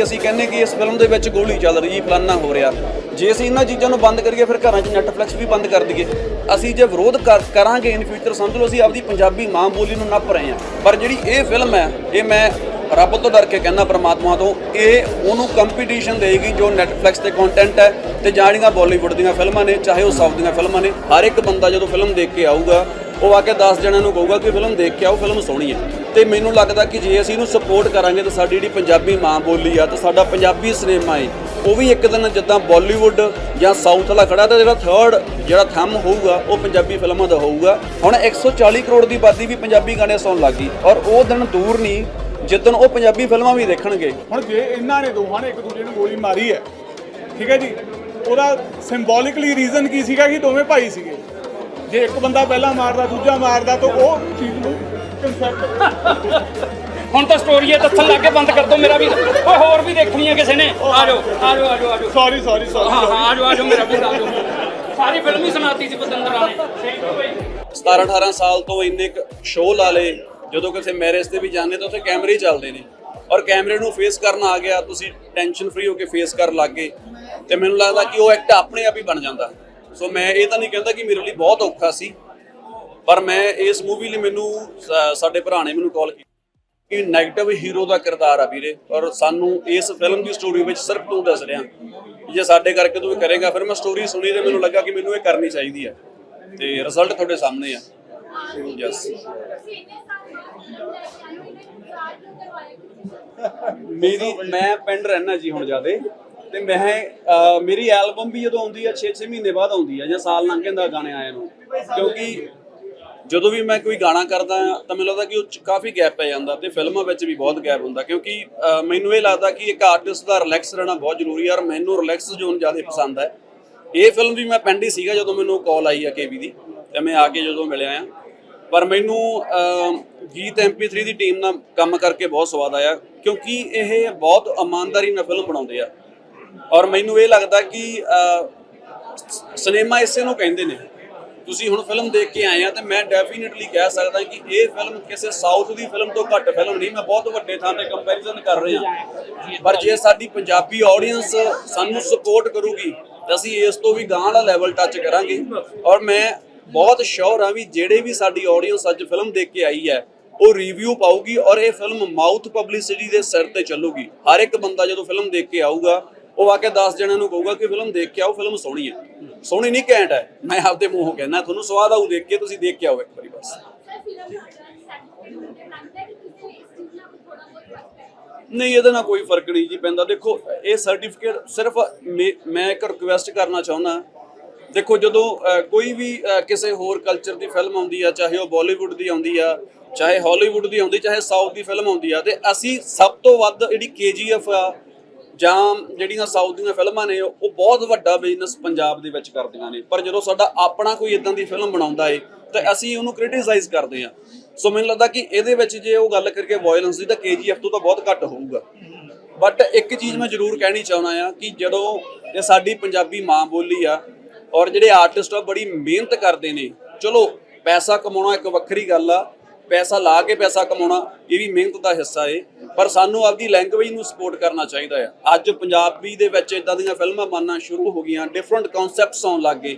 ਕਿ ਅਸੀਂ ਕਹਿੰਨੇ ਕਿ ਇਸ ਫਿਲਮ ਦੇ ਵਿੱਚ ਗੋਲੀ ਚੱਲ ਰਹੀ ਹੈ ਫਲਾਨਾ ਹੋ ਰਿਹਾ। ਜੇ ਅਸੀਂ ਇਹਨਾਂ ਚੀਜ਼ਾਂ ਨੂੰ ਬੰਦ ਕਰੀਏ, ਫਿਰ ਘਰਾਂ 'ਚ ਨੈਟਫਲਿਕਸ ਵੀ ਬੰਦ ਕਰ ਦਈਏ। ਅਸੀਂ ਜੇ ਵਿਰੋਧ ਕਰ- ਕਰਾਂਗੇ ਇਨ ਫਿਊਚਰ ਸਮਝ ਲਓ ਅਸੀਂ ਆਪਦੀ ਪੰਜਾਬੀ ਮਾਂ ਬੋਲੀ ਨੂੰ ਨੱਪ ਰਹੇ ਹਾਂ। ਪਰ ਜਿਹੜੀ ਇਹ ਫਿਲਮ ਹੈ, ਇਹ ਮੈਂ ਰੱਬ ਤੋਂ ਡਰ ਕੇ ਕਹਿੰਦਾ ਪ੍ਰਮਾਤਮਾ ਤੋਂ, ਇਹ ਉਹਨੂੰ ਕੰਪੀਟੀਸ਼ਨ ਦੇਗੀ ਜੋ ਨੈਟਫਲਿਕਸ ਤੇ ਕੰਟੈਂਟ ਹੈ ਤੇ ਜਿਹੜੀਆਂ ਬਾਲੀਵੁੱਡ ਦੀਆਂ ਫਿਲਮਾਂ ਨੇ, ਚਾਹੇ ਉਹ ਸਾਊਥ ਦੀਆਂ ਫਿਲਮਾਂ ਨੇ। ਹਰ ਇੱਕ ਬੰਦਾ ਜਦੋਂ ਫਿਲਮ ਦੇਖ ਕੇ ਆਊਗਾ ਉਹ ਆ ਕੇ 10 ਜਣਿਆਂ ਨੂੰ ਕਹੂਗਾ ਕਿ ਫਿਲਮ ਦੇਖ ਕੇ ਆਓ, ਫਿਲਮ ਸੋਹਣੀ ਹੈ। ਤੇ ਮੈਨੂੰ ਲੱਗਦਾ ਕਿ ਜੇ ਅਸੀਂ ਇਹਨੂੰ ਸਪੋਰਟ ਕਰਾਂਗੇ ਤਾਂ ਸਾਡੀ ਜਿਹੜੀ ਪੰਜਾਬੀ ਮਾਂ ਬੋਲੀ ਆ, ਤੇ ਸਾਡਾ ਪੰਜਾਬੀ ਸਿਨੇਮਾ ਹੈ ਉਹ ਵੀ ਇੱਕ ਦਿਨ ਜਿੱਦਾਂ ਬਾਲੀਵੁੱਡ ਜਾਂ ਸਾਊਥ ਵਾਲਾ ਖੜਾ, ਤਾਂ ਜਿਹੜਾ ਥਰਡ ਜਿਹੜਾ ਥੰਮ ਹੋਊਗਾ, ਉਹ ਪੰਜਾਬੀ ਫਿਲਮਾਂ ਦਾ ਹੋਊਗਾ। ਹੁਣ 140 ਕਰੋੜ ਦੀ ਆਬਾਦੀ ਵੀ ਪੰਜਾਬੀ ਗਾਣੇ ਸੁਣਨ ਲੱਗੀ ਔਰ ਉਹ ਦਿਨ ਦੂਰ ਨਹੀਂ, ਜਿੱਦਣ ਉਹ ਪੰਜਾਬੀ ਫਿਲਮਾਂ ਵੀ ਦੇਖਣਗੇ। ਹੁਣ ਜੇ ਇਹਨਾਂ ਨੇ ਦੋਹਾਂ ਨੇ ਇੱਕ ਦੂਜੇ ਨੂੰ ਗੋਲੀ ਮਾਰੀ ਹੈ, ਠੀਕ ਹੈ ਜੀ? ਉਹਦਾ ਸਿੰਬੋਲਿਕਲੀ ਰੀਜ਼ਨ ਕੀ ਸੀਗਾ ਕਿ ਦੋਵੇਂ ਭਾਈ ਸੀਗੇ? ਜੇ ਇੱਕ ਬੰਦਾ ਪਹਿਲਾਂ ਮਾਰਦਾ ਦੂਜਾ ਮਾਰਦਾ ਤਾਂ ਉਹ ਚੀਜ਼ ਨੂੰ ਕਨਸੈਪਟ ਹੁਣ ਤਾਂ ਸਟੋਰੀ ਹੈ ਦੱਸਣ ਲੱਗ ਕੇ ਬੰਦ ਕਰ ਦੋ ਮੇਰਾ ਵੀ। ਓਏ ਹੋਰ ਵੀ ਦੇਖਣੀ ਹੈ ਕਿਸੇ ਨੇ। ਆ ਜਾਓ ਆ ਜਾਓ ਆ ਜਾਓ ਆ ਜਾਓ। ਸੌਰੀ ਸੌਰੀ ਹਾਂ ਸੌਰੀ ਹਾਂ ਆ ਜਾਓ ਆ ਜਾਓ ਮੇਰਾ ਵੀ ਆ ਜਾਓ ਸਾਰੀ ਫਿਲਮ ਹੀ ਸੁਣਾਤੀ ਸੀ ਪਤੰਦਰਾ ਨੇ। ਥੈਂਕ ਯੂ ਬਾਈ। 17 18 ਸਾਲ ਤੋਂ ਇੰਨੇ ਸ਼ੋਅ ਲਾ ਲਏ ਜਦੋਂ ਕਿਸੇ ਮੈਰਿਜ ਤੇ ਵੀ ਜਾਂਦੇ ਤਾਂ ਉੱਥੇ ਕੈਮਰੇ ਹੀ ਚੱਲਦੇ ਨੇ। ਔਰ ਕੈਮਰੇ ਨੂੰ ਫੇਸ ਕਰਨਾ ਆ ਗਿਆ ਤੁਸੀਂ ਟੈਨਸ਼ਨ ਫ੍ਰੀ ਹੋ ਕੇ ਫੇਸ ਕਰਨ ਲੱਗ ਗਏ। ਤੇ ਮੈਨੂੰ ਲੱਗਦਾ ਕਿ ਉਹ ਐਕਟ ਆਪਣੇ ਆਪ ਹੀ ਬਣ ਜਾਂਦਾ। ਸੋ ਮੈਂ ਇਹ ਤਾਂ ਨਹੀਂ ਕਹਿੰਦਾ ਕਿ ਮੇਰੇ ਲਈ ਬਹੁਤ ਔਖਾ ਸੀ ਪਰ ਮੈਂ ਇਸ ਮੂਵੀ ਲਈ ਮੈਨੂੰ ਸਾਡੇ ਭਰਾ ਨੇ ਮੈਨੂੰ ਕਾਲ ਕੀਤੀ ਕਿ 네ਗੇਟਿਵ ਹੀਰੋ ਦਾ ਕਿਰਦਾਰ ਆ ਵੀਰੇ। ਔਰ ਸਾਨੂੰ ਇਸ ਫਿਲਮ ਦੀ ਸਟੋਰੀ ਵਿੱਚ ਸਿਰਫ ਤੂੰ ਦੱਸ ਰਿਹਾ। ਜੇ ਸਾਡੇ ਕਰਕੇ ਤੂੰ ਕਰੇਗਾ ਫਿਰ ਮੈਂ ਸਟੋਰੀ ਸੁਣੀ ਤੇ ਮੈਨੂੰ ਲੱਗਾ ਕਿ ਮੈਨੂੰ ਇਹ ਕਰਨੀ ਚਾਹੀਦੀ ਹੈ ਤੇ ਰਿਜ਼ਲਟ ਤੁਹਾਡੇ ਸਾਹਮਣੇ ਆ। ਯੈਸ ਮੇਰੀ ਮੈਂ ਪਿੰਡ ਰਹਿਣਾ ਜੀ ਹੁਣ ਜਿਆਦੇ। ਤੇ ਮੈਂ ਅਹ, ਮੇਰੀ ਐਲਬਮ ਵੀ ਜਦੋਂ ਆਉਂਦੀ ਆ 6-6 ਮਹੀਨੇ ਬਾਅਦ ਆਉਂਦੀ ਆ ਜਾਂ ਸਾਲ ਲੰਘ ਜਾਂਦਾ ਗਾਣੇ ਆਏ ਨੂੰ। ਕਿਉਂਕਿ ਜਦੋਂ ਵੀ ਮੈਂ ਕੋਈ ਗਾਣਾ ਕਰਦਾ ਹਾਂ ਤਾਂ ਮੈਨੂੰ ਲੱਗਦਾ ਕਿ ਉਹ 'ਚ ਕਾਫੀ ਗੈਪ ਪੈ ਜਾਂਦਾ ਤੇ ਫਿਲਮਾਂ ਵਿੱਚ ਵੀ ਬਹੁਤ ਗੈਪ ਹੁੰਦਾ। ਕਿਉਂਕਿ ਅਹ, ਮੈਨੂੰ ਇਹ ਲੱਗਦਾ ਕਿ ਇੱਕ ਆਰਟਿਸਟ ਦਾ ਰਿਲੈਕਸ ਰਹਿਣਾ ਬਹੁਤ ਜ਼ਰੂਰੀ ਹੈ ਔਰ ਮੈਨੂੰ ਰਿਲੈਕਸ ਜ਼ੋਨ ਜ਼ਿਆਦਾ ਪਸੰਦ ਹੈ ਇਹ ਫਿਲਮ ਵੀ ਮੈਂ ਪਿੰਡ ਹੀ ਸੀਗਾ ਜਦੋਂ ਮੈਨੂੰ ਕਾਲ ਆਈ ਆ ਕੇਵੀ ਦੀ ਤੇ ਮੈਂ ਆ ਕੇ ਜਦੋਂ ਮਿਲਿਆ ਆ। ਪਰ ਮੈਨੂੰ ਅਮ, ਗੀਤ MP3 ਦੀ ਟੀਮ ਨਾਲ ਕੰਮ ਕਰਕੇ ਬਹੁਤ ਸਵਾਦ ਆਇਆ ਕਿਉਂਕਿ ਇਹ ਬਹੁਤ ਇਮਾਨਦਾਰੀ ਨਾਲ ਫਿਲਮ ਬਣਾਉਂਦੇ ਆ। ਔਰ ਮੈਨੂੰ ਇਹ ਲੱਗਦਾ ਕਿ ਸਿਨੇਮਾ ਇਸੇ ਨੂੰ ਕਹਿੰਦੇ ਨੇ। ਤੁਸੀਂ ਹੁਣ ਫਿਲਮ ਦੇਖ ਕੇ ਆਏ ਆ ਤੇ ਮੈਂ ਡੈਫੀਨਿਟਲੀ ਕਹਿ ਸਕਦਾ ਕਿ ਇਹ ਫਿਲਮ ਕਿਸੇ ਸਾਊਥ ਦੀ ਫਿਲਮ ਤੋਂ ਘੱਟ ਫਿਲਮ ਨਹੀਂ, ਮੈਂ ਬਹੁਤ ਵੱਡੇ ਥਾਂ ਤੇ ਕੰਪੈਰੀਜ਼ਨ ਕਰ ਰਿਹਾ। ਪਰ ਜੇ ਸਾਡੀ ਪੰਜਾਬੀ ਆਡੀਅנס ਸਾਨੂੰ ਸਪੋਰਟ ਕਰੂਗੀ, ਤਾਂ ਅਸੀਂ ਇਸ ਤੋਂ ਵੀ ਗਾਂ ਦਾ ਲੈਵਲ ਟੱਚ ਕਰਾਂਗੇ। ਔਰ ਮੈਂ ਬਹੁਤ ਸ਼ੋਰ ਆ ਵੀ ਜਿਹੜੇ ਵੀ ਸਾਡੀ ਆਡੀਅנס ਅੱਜ ਫਿਲਮ ਦੇਖ ਕੇ ਆਈ ਹੈ, ਉਹ ਰਿਵਿਊ ਪਾਊਗੀ ਔਰ ਇਹ ਫਿਲਮ ਮਾਊਥ ਪਬਲਿਸਿਟੀ ਦੇ ਸਿਰ ਤੇ ਚੱਲੂਗੀ। ਹਰ ਇੱਕ ਬੰਦਾ ਜਦੋਂ ਫਿਲਮ ਦੇਖ ਕੇ ਆਊਗਾ ਉਹ ਆ ਕੇ 10 ਜਣਿਆਂ ਨੂੰ ਕਹੂਗਾ ਕਿ ਫਿਲਮ ਦੇਖ ਕੇ ਆਓ ਫਿਲਮ ਸੋਹਣੀ ਹੈ। ਸੋਹਣੀ ਨਹੀਂ ਘੈਂਟ ਹੈ। ਮੈਂ ਆਪਦੇ ਮੂੰਹੋਂ ਕਹਿਣਾ ਤੁਹਾਨੂੰ ਸਵਾਦ ਆਊ ਦੇਖ ਕੇ ਤੁਸੀਂ ਦੇਖ ਕੇ ਆਓ ਇੱਕ ਵਾਰੀ ਬਸ। ਨਹੀਂ ਇਹਦੇ ਨਾਲ ਕੋਈ ਫ਼ਰਕ ਨਹੀਂ ਜੀ ਪੈਂਦਾ। ਦੇਖੋ ਇਹ ਸਰਟੀਫਿਕੇਟ ਸਿਰਫ ਮੈਂ ਇੱਕ ਰਿਕੁਐਸਟ ਕਰਨਾ ਚਾਹੁੰਦਾ। ਦੇਖੋ ਜਦੋਂ ਅਹ, ਕੋਈ ਵੀ ਕਿਸੇ ਹੋਰ ਕਲਚਰ ਦੀ ਫਿਲਮ ਆਉਂਦੀ ਆ ਚਾਹੇ ਉਹ ਬਾਲੀਵੁੱਡ ਦੀ ਆਉਂਦੀ ਆ ਚਾਹੇ ਹਾਲੀਵੁੱਡ ਦੀ ਆਉਂਦੀ ਚਾਹੇ ਸਾਊਥ ਦੀ ਫਿਲਮ ਆਉਂਦੀ ਆ ਤੇ ਅਸੀਂ ਸਭ ਤੋਂ ਵੱਧ ਜਿਹੜੀ ਕੇਜੀਐਫ ਆ ਜਾਂ ਜਿਹੜੀਆਂ ਸਾਊਥ ਦੀਆਂ ਫਿਲਮਾਂ ਨੇ, ਉਹ ਬਹੁਤ ਵੱਡਾ ਬਿਜ਼ਨਸ ਪੰਜਾਬ ਦੇ ਵਿੱਚ ਕਰਦੀਆਂ ਨੇ। ਪਰ ਜਦੋਂ ਸਾਡਾ ਆਪਣਾ ਕੋਈ ਇਦਾਂ ਦੀ ਫਿਲਮ ਬਣਾਉਂਦਾ ਏ, ਤਾਂ ਅਸੀਂ ਉਹਨੂੰ ਕ੍ਰਿਟਿਸਾਈਜ਼ ਕਰਦੇ ਆ ਸੋ ਮੈਨੂੰ ਲੱਗਦਾ ਕਿ ਇਹਦੇ ਵਿੱਚ ਜੇ ਉਹ ਗੱਲ ਕਰੀਏ ਵਾਇਲੈਂਸ ਦੀ, ਤਾਂ ਕੇਜੀਐਫ ਤੋਂ ਤਾਂ ਬਹੁਤ ਘੱਟ ਹੋਊਗਾ। ਬਟ ਇੱਕ ਚੀਜ਼ ਮੈਂ ਜ਼ਰੂਰ ਕਹਿਣੀ ਚਾਹੁੰਦਾ ਆ ਕਿ ਜਦੋਂ ਇਹ ਸਾਡੀ ਪੰਜਾਬੀ ਮਾਂ ਬੋਲੀ ਆ, ਔਰ ਜਿਹੜੇ ਆਰਟਿਸਟ ਆ ਬੜੀ ਮਿਹਨਤ ਕਰਦੇ ਨੇ। ਚਲੋ, ਪੈਸਾ ਕਮਾਉਣਾ ਇੱਕ ਵੱਖਰੀ ਗੱਲ ਆ ਪੈਸਾ ਲਾ ਕੇ ਪੈਸਾ ਕਮਾਉਣਾ, ਇਹ ਵੀ ਮਿਹਨਤ ਦਾ ਹਿੱਸਾ ਏ। ਪਰ ਸਾਨੂੰ ਆਪਦੀ ਲੈਂਗੁਏਜ ਨੂੰ ਸਪੋਰਟ ਕਰਨਾ ਚਾਹੀਦਾ ਹੈ ਅੱਜ ਪੰਜਾਬੀ ਦੇ ਵਿੱਚ ਇਦਾਂ ਦੀਆਂ ਫਿਲਮਾਂ ਬਣਨਾ ਸ਼ੁਰੂ ਹੋ ਗਈਆਂ ਡਿਫਰੈਂਟ ਕਨਸੈਪਟਸ ਆਉਣ ਲੱਗ ਗਏ।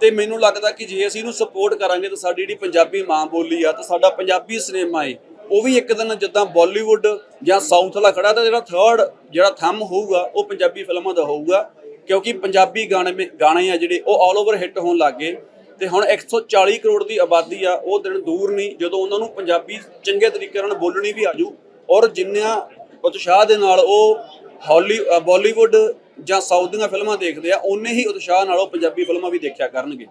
ਤੇ ਮੈਨੂੰ ਲੱਗਦਾ ਕਿ ਜੇ ਅਸੀਂ ਇਹਨੂੰ ਸਪੋਰਟ ਕਰਾਂਗੇ ਤਾਂ ਸਾਡੀ ਜਿਹੜੀ ਪੰਜਾਬੀ ਮਾਂ ਬੋਲੀ ਆ, ਤਾਂ ਸਾਡਾ ਪੰਜਾਬੀ ਸਿਨੇਮਾ ਏ। ਉਹ ਵੀ ਇੱਕ ਦਿਨ ਜਿੱਦਾਂ ਬਾਲੀਵੁੱਡ ਜਾਂ ਸਾਊਥ ਵਾਲਾ ਖੜਾ, ਤਾਂ ਜਿਹੜਾ ਥਰਡ ਜਿਹੜਾ ਥੰਮ ਹੋਊਗਾ, ਉਹ ਪੰਜਾਬੀ ਫਿਲਮਾਂ ਦਾ ਹੋਊਗਾ। ਕਿਉਂਕਿ ਪੰਜਾਬੀ ਗਾਣੇ ਮੇ- ਗਾਣੇ ਆ ਜਿਹੜੇ, ਉਹ ਆਲ ਓਵਰ ਹਿੱਟ ਹੋਣ ਲੱਗ ਗਏ। ਤੇ ਹੁਣ 140 ਕਰੋੜ ਦੀ ਆਬਾਦੀ ਆ ਉਹ ਦਿਨ ਦੂਰ ਨਹੀਂ ਜਦੋਂ ਉਹਨਾਂ ਨੂੰ ਪੰਜਾਬੀ ਚੰਗੇ ਤਰੀਕੇ ਨਾਲ ਬੋਲਣੀ ਵੀ ਆਜੂ ਔਰ ਜਿੰਨਾ ਉਤਸ਼ਾਹ ਦੇ ਨਾਲ ਉਹ ਹਾਲੀ ਬਾਲੀਵੁੱਡ ਜਾਂ ਸਾਊਥ ਦੀਆਂ ਫਿਲਮਾਂ ਦੇਖਦੇ ਆ ਉਨੇ ਹੀ ਉਤਸ਼ਾਹ ਨਾਲ ਉਹ ਪੰਜਾਬੀ ਫਿਲਮਾਂ ਵੀ ਦੇਖਿਆ ਕਰਨਗੇ।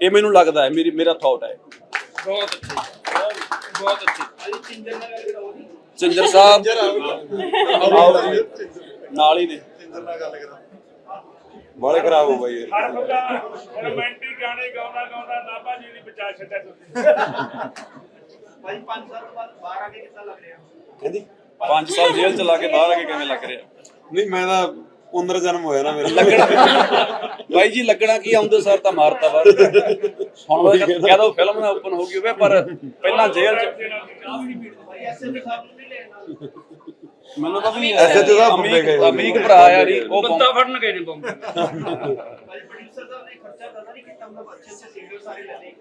ਇਹ ਮੈਨੂੰ ਲੱਗਦਾ ਹੈ ਮੇਰੀ ਮੇਰਾ ਥਾਟ ਹੈ। ਬਹੁਤ ਅੱਛੀ ਬਹੁਤ ਅੱਛੀ। ਸਿੰਜਰ ਸਾਹਿਬ। ਨਾਲ। ਹੀ ਨੇ। ਬਾਲੇ ਖਰਾਬ ਹੋ ਬਾਈ ਹਰ ਬੰਦਾ ਰੋਮਾਂਟਿਕ ਗਾਣੇ ਗਾਉਂਦਾ ਗਾਉਂਦਾ ਨਾਭਾ ਜੀ ਦੀ ਬਚਾ ਛੱਡਿਆ ਤੁਸੀਂ। ਭਾਈ 5 ਸਾਲ ਤੋਂ ਬਾਅਦ ਬਾਹਰ ਆ ਕੇ ਕਿੱਦਾਂ ਲੱਗ ਰਿਹਾ? ਕਹਿੰਦੀ? 5 ਸਾਲ ਜੇਲ੍ਹ ਚ ਲਾ ਕੇ ਬਾਹਰ ਆ ਕੇ ਕਿਵੇਂ ਲੱਗ ਰਿਹਾ? ਨਹੀਂ ਮੈਂ ਤਾਂ ਪੁਨਰ ਜਨਮ ਹੋਇਆ ਨਾ ਮੇਰਾ। ਲੱਗਣਾ ਬਾਈ ਜੀ ਲੱਗਣਾ ਕੀ? ਆਉਂਦੇ ਸਰ ਤਾਂ ਮਾਰਤਾ ਬਾਹਰ। ਹੁਣ ਉਹ ਕਹਿ ਦੋ ਫਿਲਮ ਨਾ ਓਪਨ ਹੋ ਗਈ ਹੋਵੇ ਪਰ ਪਹਿਲਾਂ ਜੇਲ੍ਹ ਚ ਭਾਈ ਐਸਐਸ ਸਾਹਿਬ ਨੂੰ ਨਹੀਂ ਲੈਣਾ ਮੈਨੂੰ ਤਾਂ ਵੀ ਐਸੇ ਤੇ ਤਾਂ ਬੰਦੇ ਗਏ। ਅਮੀਕ ਭਰਾ ਆ ਜੀ ਉਹ ਬੰਦਾ ਫੜਨ ਗਏ ਨੇ ਬੰਬ। ਨਹੀਂ ਕੀਤਾ ਮਤਲਬ ਅੱਛੇ ਅੱਛੇ ਸਿੰਗਰ ਸਾਰੇ ਲੈ ਲਏ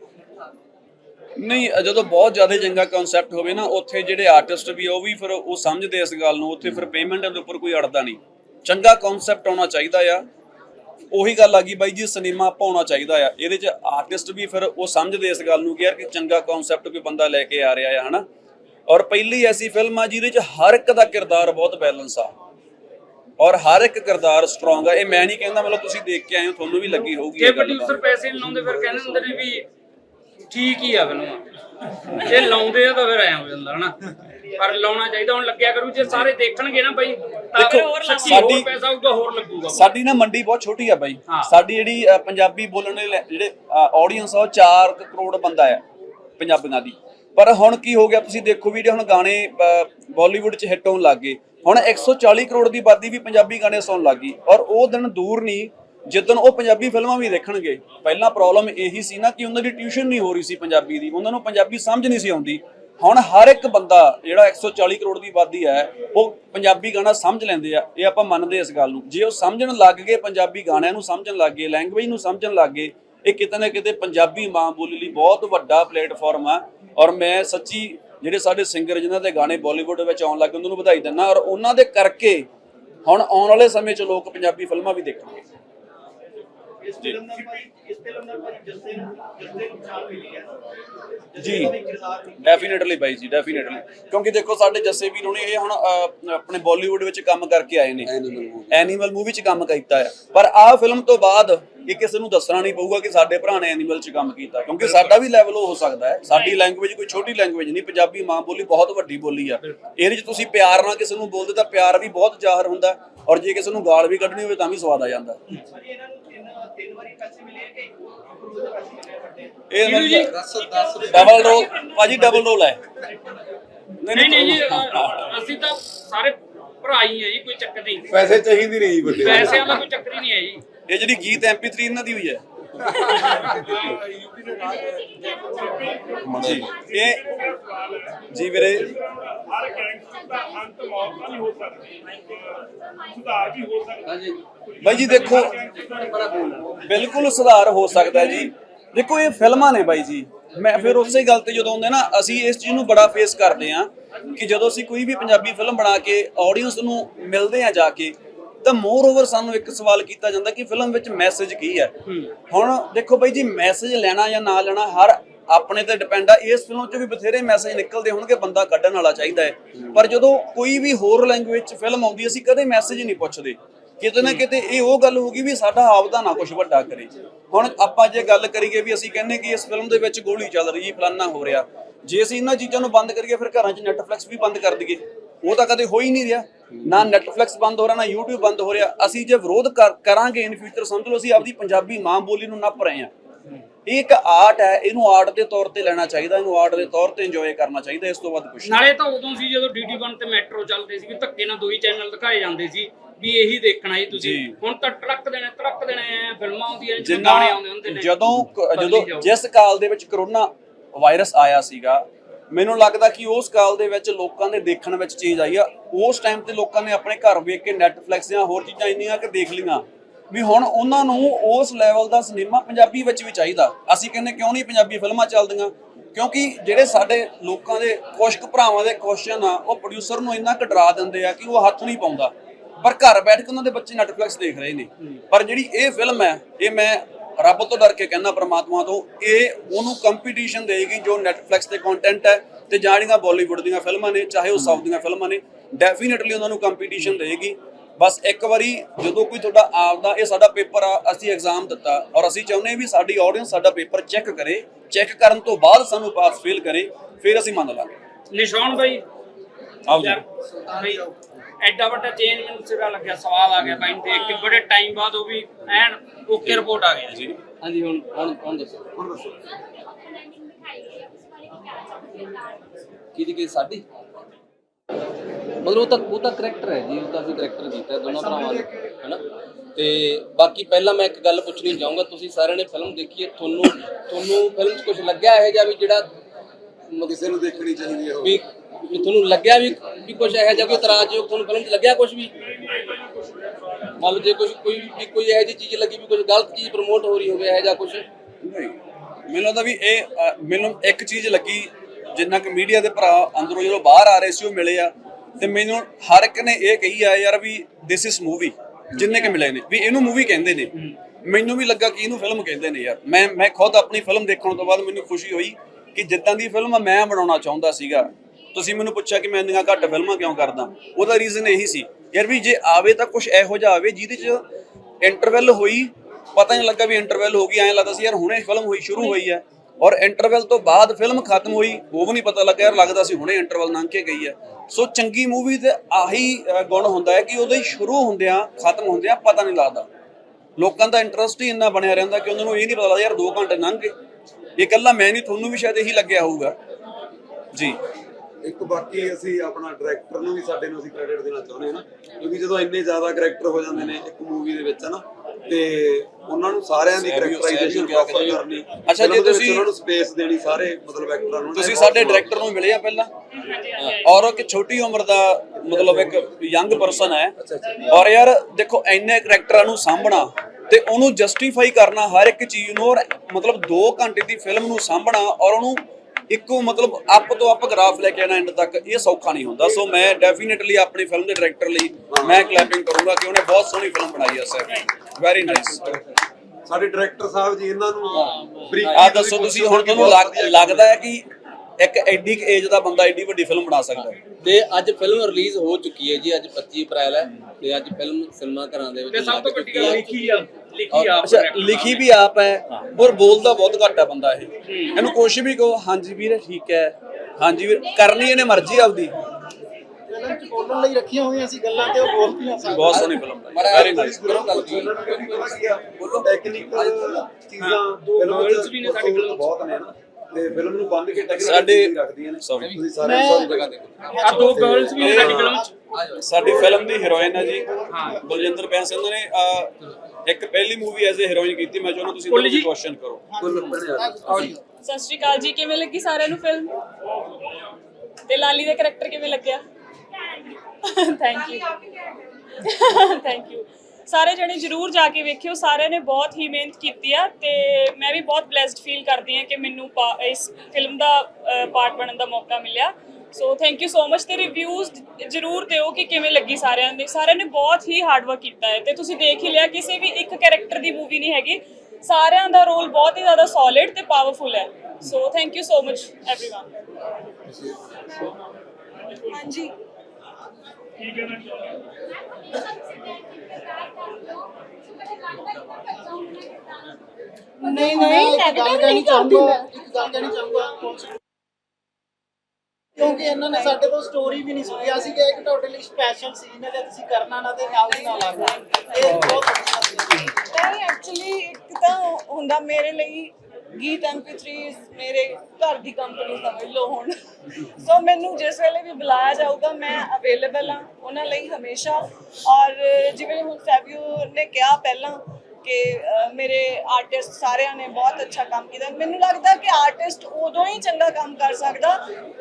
ਨਹੀਂ ਅ, ਜਦੋਂ ਬਹੁਤ ਜ਼ਿਆਦਾ ਚੰਗਾ ਕਨਸੈਪਟ ਹੋਵੇ ਨਾ ਉੱਥੇ ਜਿਹੜੇ ਆਰਟਿਸਟ ਵੀ ਉਹ ਵੀ ਫਿਰ ਉਹ ਸਮਝਦੇ ਇਸ ਗੱਲ ਨੂੰ ਉੱਥੇ ਫਿਰ ਪੇਮੈਂਟ ਦੇ ਉੱਪਰ ਕੋਈ ਅੜਦਾ ਨਹੀਂ। ਚੰਗਾ ਕਨਸੈਪਟ ਆਉਣਾ ਚਾਹੀਦਾ ਆ। ਉਹੀ ਗੱਲ ਆ ਗਈ ਬਾਈ ਜੀ ਸਿਨੇਮਾ ਪਾਉਣਾ ਚਾਹੀਦਾ ਆ। ਇਹਦੇ ਚ ਆਰਟਿਸਟ ਵੀ ਫਿਰ ਉਹ ਸਮਝਦੇ ਇਸ ਗੱਲ ਨੂੰ ਕਿ ਯਾਰ ਕਿ ਚੰਗਾ ਕਨਸੈਪਟ ਕੋਈ ਬੰਦਾ ਲੈ ਕੇ ਆ ਰਿਹਾ ਆ ਹਨਾ? ਔਰ ਪਹਿਲੀ ਐਸੀ ਫਿਲਮ ਆ ਜਿਹਦੇ ਚ ਹਰ ਇੱਕ ਦਾ ਕਿਰਦਾਰ ਬਹੁਤ ਬੈਲੈਂਸ ਆ। ਔਰ ਹਰ ਇੱਕ ਕਿਰਦਾਰ ਸਟਰੋਂਗ ਆ। ਇਹ ਮੈਂ ਨਹੀਂ ਕਹਿੰਦਾ ਮਤਲਬ ਤੁਸੀਂ ਦੇਖ ਕੇ ਆਏ ਹੋ ਤੁਹਾਨੂੰ ਵੀ ਲੱਗੀ ਹੋਊਗੀ ਜੇ ਇਹ ਗੱਲ ਪ੍ਰੋਡਿਊਸਰ। ਪੈਸੇ ਨਹੀਂ ਲਾਉਂਦੇ ਫਿਰ ਕਹਿੰਦੇ ਹੁੰਦੇ ਨੇ ਵੀ ਠੀਕ ਹੀ ਆ ਫਿਲਮ। ਜੇ ਲਾਉਂਦੇ ਆ ਤਾਂ ਫਿਰ ਐਂ ਹੋ ਜਾਂਦਾ ਹਨਾ? ਪਰ ਲਾਉਣਾ ਚਾਹੀਦਾ ਹੁਣ ਲੱਗਿਆ ਕਰੂ ਜੇ ਸਾਰੇ ਦੇਖਣਗੇ ਨਾ ਬਈ ਤਾਂ ਦੇਖੋ, ਹੋਰ ਲੱਗੀ ਸਾਡੀ- ਹੋਰ ਪੈਸਾ ਆਊਗਾ ਹੋਰ ਲੱਗੂਗਾ। ਸਾਡੀ ਨਾ ਮੰਡੀ ਬਹੁਤ ਛੋਟੀ ਆ ਬਾਈ। ਹਾਂ। ਸਾਡੀ ਜਿਹੜੀ ਅ, ਪੰਜਾਬੀ ਬੋਲਣ ਵਾਲੇ ਲੈ- ਜਿਹੜੇ ਆਡੀਅנס ਆ ਉਹ 4 ਕਰੋੜ ਬੰਦਾ ਆ ਪੰਜਾਬੀਆਂ ਦੀ। ਪਰ ਹੁਣ ਕੀ ਹੋ ਗਿਆ? ਤੁਸੀਂ ਦੇਖੋ ਵੀ ਜਿਹੜੇ ਹੁਣ ਗਾਣੇ ਬਾਲੀਵੁੱਡ 'ਚ ਹਿੱਟ ਹੋਣ ਲੱਗ ਗਏ। ਹੁਣ 140 ਕਰੋੜ ਦੀ ਆਬਾਦੀ ਵੀ ਪੰਜਾਬੀ ਗਾਣੇ ਸੁਣਨ ਲੱਗ ਗਈ। ਔਰ ਉਹ ਦਿਨ ਦੂਰ ਨਹੀਂ, ਜਿੱਦਣ ਉਹ ਪੰਜਾਬੀ ਫਿਲਮਾਂ ਵੀ ਦੇਖਣਗੇ। ਪਹਿਲਾਂ ਪ੍ਰੋਬਲਮ ਇਹੀ ਸੀ ਨਾ ਕਿ ਉਹਨਾਂ ਦੀ ਟਿਊਸ਼ਨ ਨਹੀਂ ਹੋ ਰਹੀ ਸੀ ਪੰਜਾਬੀ ਦੀ। ਉਹਨਾਂ ਨੂੰ ਪੰਜਾਬੀ ਸਮਝ ਨਹੀਂ ਸੀ ਆਉਂਦੀ। ਹੁਣ ਹਰ ਇੱਕ ਬੰਦਾ, ਜਿਹੜਾ 140 ਕਰੋੜ ਦੀ ਆਬਾਦੀ ਹੈ, ਉਹ ਪੰਜਾਬੀ ਗਾਣਾ ਸਮਝ ਲੈਂਦੇ ਆ। ਇਹ ਆਪਾਂ ਮੰਨਦੇ ਇਸ ਗੱਲ ਨੂੰ। ਜੇ ਉਹ ਸਮਝਣ ਲੱਗ ਗਏ, ਪੰਜਾਬੀ ਗਾਣਿਆਂ ਨੂੰ ਸਮਝਣ ਲੱਗ ਗਏ ਲੈਂਗੁਏਜ ਨੂੰ ਸਮਝਣ ਲੱਗ ਗਏ ਇਹ ਕਿਤੇ ਨਾ ਕਿਤੇ ਪੰਜਾਬੀ ਮਾਂ ਬੋਲੀ ਲਈ ਬਹੁਤ ਵੱਡਾ ਪਲੇਟਫਾਰਮ ਆ। ਔਰ ਮੈਂ ਸੱਚੀ ਜਿਹੜੇ ਸਾਡੇ ਸਿੰਗਰ ਜਿਨ੍ਹਾਂ ਦੇ ਗਾਣੇ ਬਾਲੀਵੁੱਡ ਵਿੱਚ ਆਉਣ ਲੱਗੇ ਉਹਨਾਂ ਨੂੰ ਵਧਾਈ ਦਿੰਦਾ। ਔਰ ਉਹਨਾਂ ਦੇ ਕਰਕੇ ਹੁਣ ਆਉਣ ਵਾਲੇ ਸਮੇਂ 'ਚ ਲੋਕ ਪੰਜਾਬੀ ਫਿਲਮਾਂ ਵੀ ਦੇਖਣਗੇ। ਇਸ ਫਿਲਮ ਦਾ ਭਾਈ ਇਸ ਫਿਲਮ ਦਾ ਭਾਈ ਜੱਸੇ ਨੂੰ ਜੱਸੇ ਨੂੰ ਚਾਲ ਮਿਲੀ ਹੈ। ਜੱਸੇ ਜੀ। ਡੈਫੀਨਿਟਲੀ ਬਾਈ ਜੀ ਡੈਫੀਨਿਟਲੀ ਕਿਉਂਕਿ ਦੇਖੋ ਸਾਡੇ ਜੱਸੇ ਵੀਰ ਹੁਣੇ ਇਹ ਹੁਣ ਅਹ, ਆਪਣੇ ਬਾਲੀਵੁੱਡ ਵਿੱਚ ਕੰਮ ਕਰਕੇ ਆਏ ਨੇ। ਐਨੀਮਲ ਮੂਵੀ 'ਚ ਕੰਮ ਕੀਤਾ ਹੈ ਪਰ ਆਹ ਫਿਲਮ ਤੋਂ ਬਾਅਦ ਇਹ ਕਿਸੇ ਨੂੰ ਦੱਸਣਾ ਨਹੀਂ ਪਊਗਾ ਕਿ ਸਾਡੇ ਭਰਾ ਨੇ ਐਨੀਮਲ 'ਚ ਕੰਮ ਕੀਤਾ। ਕਿਉਂਕਿ ਸਾਡਾ ਵੀ ਲੈਵਲ ਉਹ ਹੋ ਸਕਦਾ ਹੈ। ਸਾਡੀ ਲੈਂਗੁਏਜ ਕੋਈ ਛੋਟੀ ਲੈਂਗੁਏਜ ਨਹੀਂ। ਪੰਜਾਬੀ ਮਾਂ ਬੋਲੀ ਬਹੁਤ ਵੱਡੀ ਬੋਲੀ ਆ। ਇਹਦੇ 'ਚ ਤੁਸੀਂ ਪਿਆਰ ਨਾਲ ਕਿਸੇ ਨੂੰ ਬੋਲਦੇ ਤਾਂ ਪਿਆਰ ਵੀ ਬਹੁਤ ਜ਼ਾਹਰ ਹੁੰਦਾ। ਔਰ ਜੇ ਕਿਸੇ ਨੂੰ ਗਾਲ ਵੀ ਕੱਢਣੀ ਹੋਵੇ ਤਾਂ ਵੀ ਸਵਾਦ ਆ ਜਾਂਦਾ। ਭਾਜੀ ਇਹਨਾਂ ਨੂੰ ਤਿੰਨ ਤਿੰਨ ਵਾਰੀ ਪੈਸੇ ਮਿਲੇ ਕਿ ਅਪਰੂਵਲ ਦੇ ਪੈਸੇ ਮਿਲੇ ਵੱਡੇ ਇਹ ਵੀਰੂ ਜੀ, ਡਬਲ ਰੋਲ ਭਾਜੀ ਡਬਲ ਰੋਲ ਹੈ। ਨਹੀਂ ਨਹੀਂ ਜੀ ਅਸੀਂ ਤਾਂ ਸਾਰੇ ਭਰਾ ਹੀ ਆ ਜੀ ਕੋਈ ਚੱਕਰ ਨਹੀਂ। ਪੈਸੇ ਚਾਹੀਦੇ ਨਹੀਂ ਜੀ ਵੱਡੇ। ਪੈਸਿਆਂ ਦਾ ਕੋਈ ਚੱਕਰ ਹੀ ਨਹੀਂ ਹੈ ਜੀ। ਇਹ ਜਿਹੜੀ ਗੀਤ MP3 ਇਹਨਾਂ ਦੀ ਹੋਈ ਹੈ। ਜੀ ਇਹ ਜੀ ਵੀਰੇ ਹਰ ਗੈਂਗਸਟਰ ਦਾ ਅੰਤ ਮੌਤ ਨਾਲ ਹੀ ਹੋ ਸਕਦੀ। ਸੁਧਾਰ ਵੀ ਹੋ ਸਕਦਾ। ਬਾਈ ਜੀ ਦੇਖੋ ਬਿਲਕੁਲ ਸੁਧਾਰ ਹੋ ਸਕਦਾ ਹੈ ਜੀ। ਦੇਖੋ ਇਹ ਫਿਲਮਾਂ ਨੇ ਬਾਈ ਜੀ। ਮੈਂ ਫਿਰ ਉਸੇ ਗੱਲ ਤੇ ਜਦੋਂ ਆਉਂਦੇ ਨਾ ਅਸੀਂ ਇਸ ਚੀਜ਼ ਨੂੰ ਬੜਾ ਫੇਸ ਕਰਦੇ ਆ ਕਿ ਜਦੋਂ ਅਸੀਂ ਕੋਈ ਵੀ ਪੰਜਾਬੀ ਫਿਲਮ ਬਣਾ ਕੇ ਆਡੀਅנס ਨੂੰ ਮਿਲਦੇ ਆ ਜਾ ਕੇ ਤਾਂ ਮੋਰ ਓਵਰ ਸਾਨੂੰ ਇੱਕ ਸਵਾਲ ਕੀਤਾ ਜਾਂਦਾ ਕਿ ਫਿਲਮ ਵਿੱਚ ਮੈਸੇਜ ਕੀ ਹੈ? ਹੁਣ ਦੇਖੋ ਬਾਈ ਜੀ ਮੈਸੇਜ ਲੈਣਾ ਜਾਂ ਨਾ ਲੈਣਾ ਹਰ ਆਪਣੇ ਤੇ ਡਿਪੈਂਡ ਆ, ਇਸ ਫਿਲਮ 'ਚ ਵੀ ਬਥੇਰੇ ਮੈਸੇਜ ਨਿਕਲਦੇ ਹੋਣਗੇ, ਬੰਦਾ ਕੱਢਣ ਵਾਲਾ ਚਾਹੀਦਾ ਹੈ। ਪਰ ਜਦੋਂ ਕੋਈ ਵੀ ਹੋਰ ਲੈਂਗੁਏਜ 'ਚ ਫਿਲਮ ਆਉਂਦੀ, ਅਸੀਂ ਕਦੇ ਮੈਸੇਜ ਨਹੀਂ ਪੁੱਛਦੇ। ਕਿਤੇ ਨਾ ਕਿਤੇ ਇਹ ਉਹ ਗੱਲ ਹੋਊਗੀ ਵੀ ਸਾਡਾ ਆਪਦਾ ਨਾ ਕੁਝ ਵੱਡਾ ਕਰੇ। ਹੁਣ ਆਪਾਂ ਜੇ ਗੱਲ ਕਰੀਏ ਵੀ ਅਸੀਂ ਕਹਿੰਨੇ ਕਿ ਇਸ ਫਿਲਮ ਦੇ ਵਿੱਚ ਗੋਲੀ ਚੱਲ ਰਹੀ, ਫਲਾਨਾ ਹੋ ਰਿਹਾ। ਜੇ ਅਸੀਂ ਇਹਨਾਂ ਚੀਜ਼ਾਂ ਨੂੰ ਬੰਦ ਕਰੀਏ, ਫਿਰ ਘਰਾਂ 'ਚ ਨੈਟਫਲਿਕਸ ਵੀ ਬੰਦ ਕਰ ਦਈਏ। ਉਹ ਤਾਂ ਕਦੇ ਹੋ ਹੀ ਨਹੀਂ ਰਿਹਾ। ਨਾ ਨੈਟਫਲਿਕਸ ਬੰਦ ਹੋ ਰਿਹਾ, ਨਾ YouTube ਬੰਦ ਹੋ ਰਿਹਾ। ਅਸੀਂ ਜੇ ਵਿਰੋਧ ਕਰ- ਕਰਾਂਗੇ ਇਨ ਫਿਊਚਰ ਸਮਝ ਲਓ, ਅਸੀਂ ਆਪਦੀ ਪੰਜਾਬੀ ਮਾਂ ਬੋਲੀ ਨੂੰ ਨੱਪ ਰਹੇ ਹਾਂ। ਇਹ ਇੱਕ ਆਰਟ ਹੈ ਇਹਨੂੰ ਆਰਟ ਦੇ ਤੌਰ ਤੇ ਲੈਣਾ ਚਾਹੀਦਾ ਇਹਨੂੰ ਆਰਟ ਦੇ ਤੌਰ ਤੇ ਇੰਜੋਏ ਕਰਨਾ ਚਾਹੀਦਾ ਇਸ ਤੋਂ ਵੱਧ ਕੁਝ ਨਹੀਂ। ਨਾਲੇ ਤਾਂ ਉਦੋਂ ਸੀ ਜਦੋਂ ਡੀਡੀ1 ਤੇ ਮੈਟਰੋ ਚੱਲਦੇ ਸੀ ਵੀ ਧੱਕੇ ਨਾਲ ਦੋ ਹੀ ਚੈਨਲ ਦਿਖਾਏ ਜਾਂਦੇ ਸੀ ਵੀ ਇਹੀ ਦੇਖਣਾ ਜੀ ਤੁਸੀਂ। ਜੀ। ਹੁਣ ਤਾਂ ਟਰੱਕ ਦੇਣੇ ਟਰੱਕ ਦੇਣੇ ਐਂ ਫਿਲਮਾਂ ਆਉਂਦੀਆਂ ਨੇ ਜਿੰਨਾ ਗਾਣੇ ਆਉਂਦੇ ਹੁੰਦੇ ਨੇ। ਜਦੋਂ ਕ- ਬਦਲੀ ਜਦੋਂ ਜਾਓ। ਜਿਸ ਕਾਲ ਦੇ ਵਿੱਚ ਕਰੋਨਾ ਵਾਇਰਸ ਆਇਆ ਸੀਗਾ ਮੈਨੂੰ ਲੱਗਦਾ ਕਿ ਉਸ ਕਾਲ ਦੇ ਵਿੱਚ ਲੋਕਾਂ ਦੇ ਦੇਖਣ ਵਿੱਚ ਚੀਜ਼ ਆਈ ਆ। ਉਸ ਟਾਈਮ ਤੇ ਲੋਕਾਂ ਨੇ ਆਪਣੇ ਘਰ ਵੇਖ ਕੇ ਨੈਟਫਲਿਕਸ ਜਾਂ ਹੋਰ ਚੀਜ਼ਾਂ ਇੰਨੀਆਂ ਕਿ ਦੇਖ ਲੀਆਂ ਵੀ ਹੁਣ ਉਹਨਾਂ ਨੂੰ ਉਸ ਲੈਵਲ ਦਾ ਸਿਨੇਮਾ ਪੰਜਾਬੀ ਵਿੱਚ ਵੀ ਚਾਹੀਦਾ। ਅਸੀਂ ਕਹਿੰਦੇ ਕਿਉਂ ਨਹੀਂ ਪੰਜਾਬੀ ਫਿਲਮਾਂ ਚੱਲਦੀਆਂ? ਕਿਉਂਕਿ ਜਿਹੜੇ ਸਾਡੇ ਲੋਕਾਂ ਦੇ ਕੁਝ ਕੁ ਭਰਾਵਾਂ ਦੇ ਕੁਐਸਚਨ ਆ ਉਹ ਪ੍ਰੋਡਿਊਸਰ ਨੂੰ ਇੰਨਾ ਡਰਾ ਦਿੰਦੇ ਆ ਕਿ ਉਹ ਹੱਥ ਨਹੀਂ ਪਾਉਂਦਾ। ਪਰ ਘਰ ਬੈਠ ਕੇ ਉਹਨਾਂ ਦੇ ਬੱਚੇ ਨੈਟਫਲਿਕਸ ਦੇਖ ਰਹੇ ਨੇ। ਪਰ ਜਿਹੜੀ ਇਹ ਫਿਲਮ ਹੈ ਇਹ ਮੈਂ ਰੱਬ ਤੋਂ ਡਰ ਕੇ ਕਹਿੰਦਾ ਪ੍ਰਮਾਤਮਾ ਤੋਂ ਇਹ ਉਹਨੂੰ ਕੰਪੀਟੀਸ਼ਨ ਦੇਗੀ ਜੋ ਨੈਟਫਲਿਕਸ ਤੇ ਕੰਟੈਂਟ ਹੈ ਤੇ ਜਿਹੜੀਆਂ ਬਾਲੀਵੁੱਡ ਦੀਆਂ ਫਿਲਮਾਂ ਨੇ ਚਾਹੇ ਉਹ ਸਾਊਥ ਦੀਆਂ ਫਿਲਮਾਂ ਨੇ ਡੈਫੀਨਿਟਲੀ ਉਹਨਾਂ ਨੂੰ ਕੰਪੀਟੀਸ਼ਨ ਦੇਗੀ ਬਸ ਇੱਕ ਵਾਰੀ ਜਦੋਂ ਕੋਈ ਤੁਹਾਡਾ ਆਪਦਾ ਇਹ ਸਾਡਾ ਪੇਪਰ ਆ ਅਸੀਂ ਐਗਜ਼ਾਮ ਦਿੱਤਾ ਔਰ ਅਸੀਂ ਚਾਹੁੰਦੇ ਵੀ ਸਾਡੀ ਆਡੀਅנס ਸਾਡਾ ਪੇਪਰ ਚੈੱਕ ਕਰੇ। ਚੈੱਕ ਕਰਨ ਤੋਂ ਬਾਅਦ ਸਾਨੂੰ ਪਾਸ ਫੇਲ ਕਰੇ ਫਿਰ ਅਸੀਂ ਮੰਨ ਲਾਂਗੇ। ਨਿਸ਼ਾਨ ਬਾਈ। ਆਓ ਜੀ। ਬਈ ਐਡਾ ਵੱਡਾ ਚੇਂਜ ਮੈਨੂੰ ਸਿਰਾ ਲੱਗਿਆ ਸਵਾਲ ਆ ਗਿਆ ਬਾਈ ਦੇਖ ਕੇ ਬੜੇ ਟਾਈਮ ਬਾਅਦ ਉਹ ਵੀ ਐਨ ਓਕੇ ਰਿਪੋਰਟ ਆ ਗਈ ਜੀ ਹਾਂਜੀ ਹੁਣ ਹੁਣ ਹੁਣ ਦੱਸੋ। ਕਿਹਦੀ ਕੀ ਸਾਡੀ? ਮਤਲਬ ਉਹ ਤਾਂ ਉਹ ਤਾਂ ਕਰੈਕਟਰ ਹੈ ਜੀ ਉਹ ਤਾਂ ਅਸੀਂ ਕਰੈਕਟਰ ਕੀਤਾ ਦੋਨਾਂ ਭਰਾਵਾਂ ਨੇ ਹੈਨਾ? ਤੇ ਬਾਕੀ ਪਹਿਲਾਂ ਮੈਂ ਇੱਕ ਗੱਲ ਪੁੱਛਣੀ ਚਾਹੂੰਗਾ ਤੁਸੀਂ ਸਾਰਿਆਂ ਨੇ ਫਿਲਮ ਦੇਖੀ ਹੈ ਤੁਹਾਨੂੰ ਤੁਹਾਨੂੰ ਫਿਲਮ 'ਚ ਕੁਝ ਲੱਗਿਆ ਇਹ ਜਾਂ ਵੀ ਜਿਹੜਾ ਕਿਸੇ ਨੂੰ ਦੇਖਣੀ ਚਾਹੀਦੀ ਹੈ ਵੀ ਵੀ ਤੁਹਾਨੂੰ ਲੱਗਿਆ ਵੀ ਵੀ ਕੁਝ ਇਹੋ ਜਿਹਾ ਕੋਈ ਇਤਰਾਜ਼ਯੋਗ ਤੁਹਾਨੂੰ ਫਿਲਮ 'ਚ ਲੱਗਿਆ ਕੁਝ ਵੀ? ਮੰਨ ਲਓ ਜੇ ਕੁਝ ਕੋਈ ਵੀ ਕੋਈ ਇਹੋ ਜਿਹੀ ਚੀਜ਼ ਲੱਗੀ ਵੀ ਕੁਝ ਗਲਤ ਚੀਜ਼ ਪ੍ਰਮੋਟ ਹੋ ਰਹੀ ਹੋਵੇ ਇਹੋ ਜਿਹਾ ਕੁਝ ਨਹੀਂ। ਮੈਨੂੰ ਲੱਗਦਾ ਵੀ ਇਹ ਅ, ਮੈਨੂੰ ਇੱਕ ਚੀਜ਼ ਲੱਗੀ ਜਿੰਨਾ ਕਿ ਮੀਡੀਆ ਦੇ ਭਰਾ ਅੰਦਰੋਂ ਜਦੋਂ ਬਾਹਰ ਆ ਰਹੇ ਸੀ, ਉਹ ਮਿਲੇ ਆ। ਤੇ ਮੈਨੂੰ ਹਰ ਇੱਕ ਨੇ ਇਹ ਕਹੀ ਆ, ਯਾਰ ਵੀ ਦਿਸ ਇਜ਼ ਮੂਵੀ ਜਿੰਨੇ ਕਿ ਮਿਲੇ ਨੇ। ਵੀ ਇਹਨੂੰ ਮੂਵੀ ਕਹਿੰਦੇ ਨੇ। ਮੈਨੂੰ ਵੀ ਲੱਗਾ ਕਿ ਇਹਨੂੰ ਫਿਲਮ ਕਹਿੰਦੇ ਨੇ ਯਾਰ। ਮੈਂ ਮੈਂ ਖੁਦ ਆਪਣੀ ਫਿਲਮ ਦੇਖਣ ਤੋਂ ਬਾਅਦ ਮੈਨੂੰ ਖੁਸ਼ੀ ਹੋਈ ਕਿ ਜਿੱਦਾਂ ਦੀ ਫਿਲਮ ਮੈਂ ਬਣਾਉਣਾ ਚਾਹੁੰਦਾ ਸੀਗਾ, ਤੁਸੀਂ ਮੈਨੂੰ ਪੁੱਛਿਆ ਕਿ ਮੈਂ ਇੰਨੀਆਂ ਘੱਟ ਫਿਲਮਾਂ ਕਿਉਂ ਕਰਦਾ? ਉਹਦਾ ਰੀਜ਼ਨ ਇਹੀ ਸੀ। ਯਾਰ ਵੀ ਜੇ ਆਵੇ ਤਾਂ ਕੁਝ ਇਹੋ ਜਿਹਾ ਆਵੇ ਜਿਹਦੇ 'ਚ ਇੰਟਰਵੈਲ ਹੋਈ, ਪਤਾ ਨਹੀਂ ਲੱਗਾ ਵੀ ਇੰਟਰਵੈਲ ਹੋ ਗਈ, ਐਂ ਲੱਗਦਾ ਸੀ ਯਾਰ ਹੁਣੇ ਫਿਲਮ ਹੋਈ, ਸ਼ੁਰੂ ਹੋਈ ਹੈ ਔਰ ਇੰਟਰਵੈਲ ਤੋਂ ਬਾਅਦ ਫਿਲਮ ਖਤਮ ਹੋਈ, ਉਹ ਵੀ ਨਹੀਂ ਪਤਾ ਲੱਗਾ ਯਾਰ ਲੱਗਦਾ ਸੀ ਹੁਣੇ ਇੰਟਰਵੈਲ ਲੰਘ ਕੇ ਗਈ ਹੈ। ਸੋ ਚੰਗੀ ਮੂਵੀ ਤੇ ਆਹੀ ਗੁਣ ਹੁੰਦਾ ਹੈ ਕਿ ਉਹਦੇ ਸ਼ੁਰੂ ਹੁੰਦਿਆਂ, ਖਤਮ ਹੁੰਦਿਆਂ ਪਤਾ ਨਹੀਂ ਲੱਗਦਾ। ਲੋਕਾਂ ਦਾ ਇੰਟਰਸਟ ਹੀ ਇੰਨਾ ਬਣਿਆ ਰਹਿੰਦਾ ਕਿ ਉਹਨਾਂ ਨੂੰ ਇਹ ਨਹੀਂ ਪਤਾ ਲੱਗਦਾ ਯਾਰ 2 ਘੰਟੇ ਲੰਘ ਗਏ। ਇਹ ਇਕੱਲਾ ਮੈਂ ਨਹੀਂ, ਤੁਹਾਨੂੰ ਵੀ ਸ਼ਾਇਦ ਇਹੀ ਲੱਗਿਆ ਹੋਊਗਾ। ਜੀ। ਇੱਕ ਬਾਕੀ ਅਸੀਂ ਆਪਣਾ ਡਾਇਰੈਕਟਰ ਨੂੰ ਵੀ ਸਾਡੇ ਨੂੰ ਅਸੀਂ ਕ੍ਰੈਡਿਟ ਦੇਣਾ ਚਾਹੁੰਦੇ ਹਾਂ ਨਾ, ਕਿਉਂਕਿ ਜਦੋਂ ਇੰਨੇ ਜ਼ਿਆਦਾ ਕੈਰੈਕਟਰ ਹੋ ਜਾਂਦੇ ਨੇ ਇੱਕ ਮੂਵੀ ਦੇ ਵਿੱਚ ਨਾ ਤੇ ਉਹਨਾਂ ਨੂੰ ਸਾਰਿਆਂ ਦੀ ਕੈਰੈਕਟਰਾਈਜੇਸ਼ਨ ਪ੍ਰੋਪਰ। ਕਰਨੀ। ਅੱਛਾ, ਜੇ ਤੁਸੀਂ- ਉਹਨਾਂ ਨੂੰ ਸਪੇਸ ਦੇਣੀ ਸਾਰੇ ਮਤਲਬ ਐਕਟਰਾਂ ਨੂੰ। ਤੁਸੀਂ ਸਾਡੇ ਡਾਇਰੈਕਟਰ ਨੂੰ ਮਿਲੇ ਆ ਪਹਿਲਾਂ? ਔਰ ਉਹ ਕਿ ਛੋਟੀ ਉਮਰ ਦਾ ਮਤਲਬ ਇੱਕ ਯੰਗ ਪਰਸਨ ਹੈ। ਔਰ ਯਾਰ ਦੇਖੋ ਇੰਨੇ ਕਰੈਕਟਰਾਂ ਨੂੰ ਸਾਂਭਣਾ ਤੇ ਉਹਨੂੰ ਜਸਟੀਫਾਈ ਕਰਨਾ ਹਰ ਇੱਕ ਚੀਜ਼ ਨੂੰ ਔਰ ਮਤਲਬ 2 ਘੰਟੇ ਦੀ ਫਿਲਮ ਨੂੰ ਸਾਂਭਣਾ ਔਰ ਉਹਨੂੰ ਇੱਕੋ ਮਤਲਬ ਅਪ ਤੋਂ ਅਪ ਗ੍ਰਾਫ ਲੈ ਕੇ ਆਣਾ ਐਂਡ ਤੱਕ ਇਹ ਸੌਖਾ ਨਹੀਂ ਹੁੰਦਾ। ਸੋ ਮੈਂ ਡੈਫੀਨਿਟਲੀ ਆਪਣੀ ਫਿਲਮ ਦੇ ਡਾਇਰੈਕਟਰ ਲਈ ਮੈਂ ਕਲੈਪਿੰਗ ਕਰੂੰਗਾ ਕਿ ਉਹਨੇ ਬਹੁਤ ਸੋਹਣੀ ਫਿਲਮ ਬਣਾਈ ਹੈ ਸਰ ਵੈਰੀ ਨਾਈਸ ਸਾਡੇ ਡਾਇਰੈਕਟਰ ਸਾਹਿਬ ਜੀ ਇਹਨਾਂ ਨੂੰ ਆ ਦੱਸੋ ਤੁਸੀਂ ਹੁਣ ਤੁਹਾਨੂੰ ਲੱਗ- ਲੱਗਦਾ ਹੈ ਕਿ ਇੱਕ ਐਡੀ ਏਜ ਦਾ ਬੰਦਾ ਐਡੀ ਵੱਡੀ ਫਿਲਮ ਬਣਾ ਸਕਦਾ ਹੈ। ਤੇ ਅੱਜ ਫਿਲਮ ਰਿਲੀਜ਼ ਹੋ ਚੁੱਕੀ ਹੈ ਜੀ ਅੱਜ 25 ਅਪ੍ਰੈਲ ਹੈ ਤੇ ਅੱਜ ਫਿਲਮ ਸਿਨੇਮਾ ਘਰਾਂ ਦੇ ਵਿੱਚ ਤੇ ਸਭ ਤੋਂ ਲੱਗ ਵੱਡੀ ਚੁੱਕੀ ਗੱਲ ਹੈ। ਲਿਖੀ ਆ ਲਿਖੀ ਆ ਅੱਛਾ ਲਿਖੀ ਵੀ ਆਪ ਹੈ ਔਰ ਬੋਲਦਾ ਬਹੁਤ ਘੱਟ ਹੈ ਬੰਦਾ ਇਹ। ਇਹਨੂੰ ਕੁਛ ਵੀ ਕਹੋ ਹਾਂਜੀ ਵੀਰੇ ਠੀਕ ਹੈ। ਹਾਂਜੀ ਵੀਰ ਕਰਨੀ ਇਹਨੇ ਮਰਜ਼ੀ ਆਪਦੀ। ਫਿਲਮ ਚ ਬੋਲਣ ਲਈ ਰੱਖੀਆਂ ਹੋਈਆਂ ਸੀ ਗੱਲਾਂ ਤੇ ਉਹ ਬੋਲਦੀਆਂ ਸਨ ਬਹੁਤ ਸੋਹਣੀ ਫਿਲਮ ਹੈ ਵੈਰੀ ਨਾਈਸ ਬੋਲੋ ਟੈਕਨੀਕਲ ਚੀਜ਼ਾਂ girls ਵੀ ਨੇ ਸਾਡੀ 'ਚ। ਬਹੁਤ ਨੇ ਨਾ। ਤੇ ਫਿਲਮ ਨੂੰ ਬੰਦ ਕੇ ਟੈਕਨੀਕਲ ਸਾਡੇ- ਰੱਖਦੀਆਂ ਨੇ? Sorry। ਤੁਸੀਂ ਸਾਰੇ ਮੈਂ- sorry ਜਗ੍ਹਾ ਤੇ ਆ ਦੋ ਗਰਲਸ ਵੀ ਨੇ ਸਾਡੀ ਫਿਲਮ ਚ। ਸਾਡੀ ਫਿਲਮ ਦੀ ਹੀਰੋਇਨ ਹੈ ਜੀ। ਬਲਜਿੰਦਰ ਬੈਂਸ ਇਹਨਾਂ ਨੇ ਇੱਕ ਪਹਿਲੀ ਮੂਵੀ ਐਜ਼ ਅ ਹੀਰੋਇਨ ਕੀਤੀ। ਮੈਂ ਚਾਹੁੰਦਾ ਤੁਸੀਂ ਜੀ। ਕੁਐਸਚਨ ਕਰੋ। ਸਤਿ ਸ਼੍ਰੀ ਅਕਾਲ ਜੀ। ਕਿਵੇਂ ਲੱਗੀ ਸਾਰਿਆਂ ਨੂੰ ਫਿਲਮ ਤੇ ਲਾਲੀ ਦਾ ਕਰੈਕਟਰ ਕਿਵੇਂ ਲੱਗਿਆ? ਥੈਂਕ ਯੂ ਥੈਂਕ ਯੂ ਸਾਰੇ ਜਣੇ ਜਰੂਰ ਜਾ ਕੇ ਵੇਖਿਓ ਸਾਰਿਆਂ ਨੇ ਬਹੁਤ ਹੀ ਮਿਹਨਤ ਕੀਤੀ ਆ ਤੇ ਮੈਂ ਵੀ ਬਹੁਤ ਬlesed ਫੀਲ ਕਰਦੀ ਹਾਂ ਕਿ ਮੈਨੂੰ ਪਾ- ਇਸ ਫਿਲਮ ਦਾ ਪਾਰਟ ਬਣਨ ਦਾ ਮੌਕਾ ਮਿਲਿਆ so thank you so much ਤੇ ਰਿਵਿਊਜ਼ ਜਰੂਰ ਦਿਓ ਕਿ ਕਿਵੇਂ ਲੱਗੀ ਸਾਰਿਆਂ ਨੇ ਸਾਰਿਆਂ ਨੇ ਬਹੁਤ ਹੀ ਹਾਰਡ ਵਰਕ ਕੀਤਾ ਹੈ ਤੇ ਤੁਸੀਂ ਦੇਖ ਹੀ ਲਿਆ ਕਿਸੇ ਵੀ ਇੱਕ ਕੈਰੈਕਟਰ ਦੀ ਮੂਵੀ ਨਹੀਂ ਹੈਗੀ ਸਾਰਿਆਂ ਦਾ ਰੋਲ ਬਹੁਤ ਹੀ ਜ਼ਿਆਦਾ ਸੋਲਿਡ ਤੇ ਪਾਵਰਫੁਲ ਹੈ so thank you so much everyone ਹਾਂਜੀ ਕੀ ਕਹਿਣਾ ਚਾਹੁੰਦੇ ਨਹੀਂ ਨਹੀਂ ਇੱਕ ਗੱਲ ਕਹਿਣੀ ਚਾਹੂੰਗਾ ਇੱਕ ਗੱਲ ਕਹਿਣੀ ਚਾਹੂੰਗਾ ਕਿਉਂਕਿ ਇਹਨਾਂ ਨੇ ਸਾਡੇ ਕੋਲ ਸਟੋਰੀ ਵੀ ਨਹੀਂ ਸੁਣੀ ਅਸੀਂ ਕਿ ਇੱਕ ਤੁਹਾਡੇ ਲਈ ਸਪੈਸ਼ਲ ਸੀਨ ਹੈ ਤੇ ਤੁਸੀਂ ਕਰਨਾ ਨਾ ਤੇ ਨਾਲ ਦੀ ਨਾਲ ਆਉਣਾ ਇਹ ਬਹੁਤ ਅੱਛਾ ਸੀ। ਨਹੀਂ ਐਕਚੁਅਲੀ ਇੱਕ ਤਾਂ ਹੁੰਦਾ ਮੇਰੇ ਲਈ ਗੀਤ MP3 ਮੇਰੇ ਘਰ ਦੀ ਕੰਪਨੀ ਸਮਝ ਲਓ ਹੁਣ। ਸੋ ਮੈਨੂੰ ਜਿਸ ਵੇਲੇ ਵੀ ਬੁਲਾਇਆ ਜਾਊਗਾ ਮੈਂ ਅਵੇਲੇਬਲ ਹਾਂ ਉਹਨਾਂ ਲਈ ਹਮੇਸ਼ਾ। ਔਰ ਜਿਵੇਂ ਹੁਣ ਸੈਵਿਓ ਨੇ ਕਿਹਾ ਪਹਿਲਾਂ ਕਿ ਮੇਰੇ ਆਰਟਿਸਟ ਸਾਰਿਆਂ ਨੇ ਬਹੁਤ ਅੱਛਾ ਕੰਮ ਕੀਤਾ। ਮੈਨੂੰ ਲੱਗਦਾ ਕਿ ਆਰਟਿਸਟ ਉਦੋਂ ਹੀ ਚੰਗਾ ਕੰਮ ਕਰ ਸਕਦਾ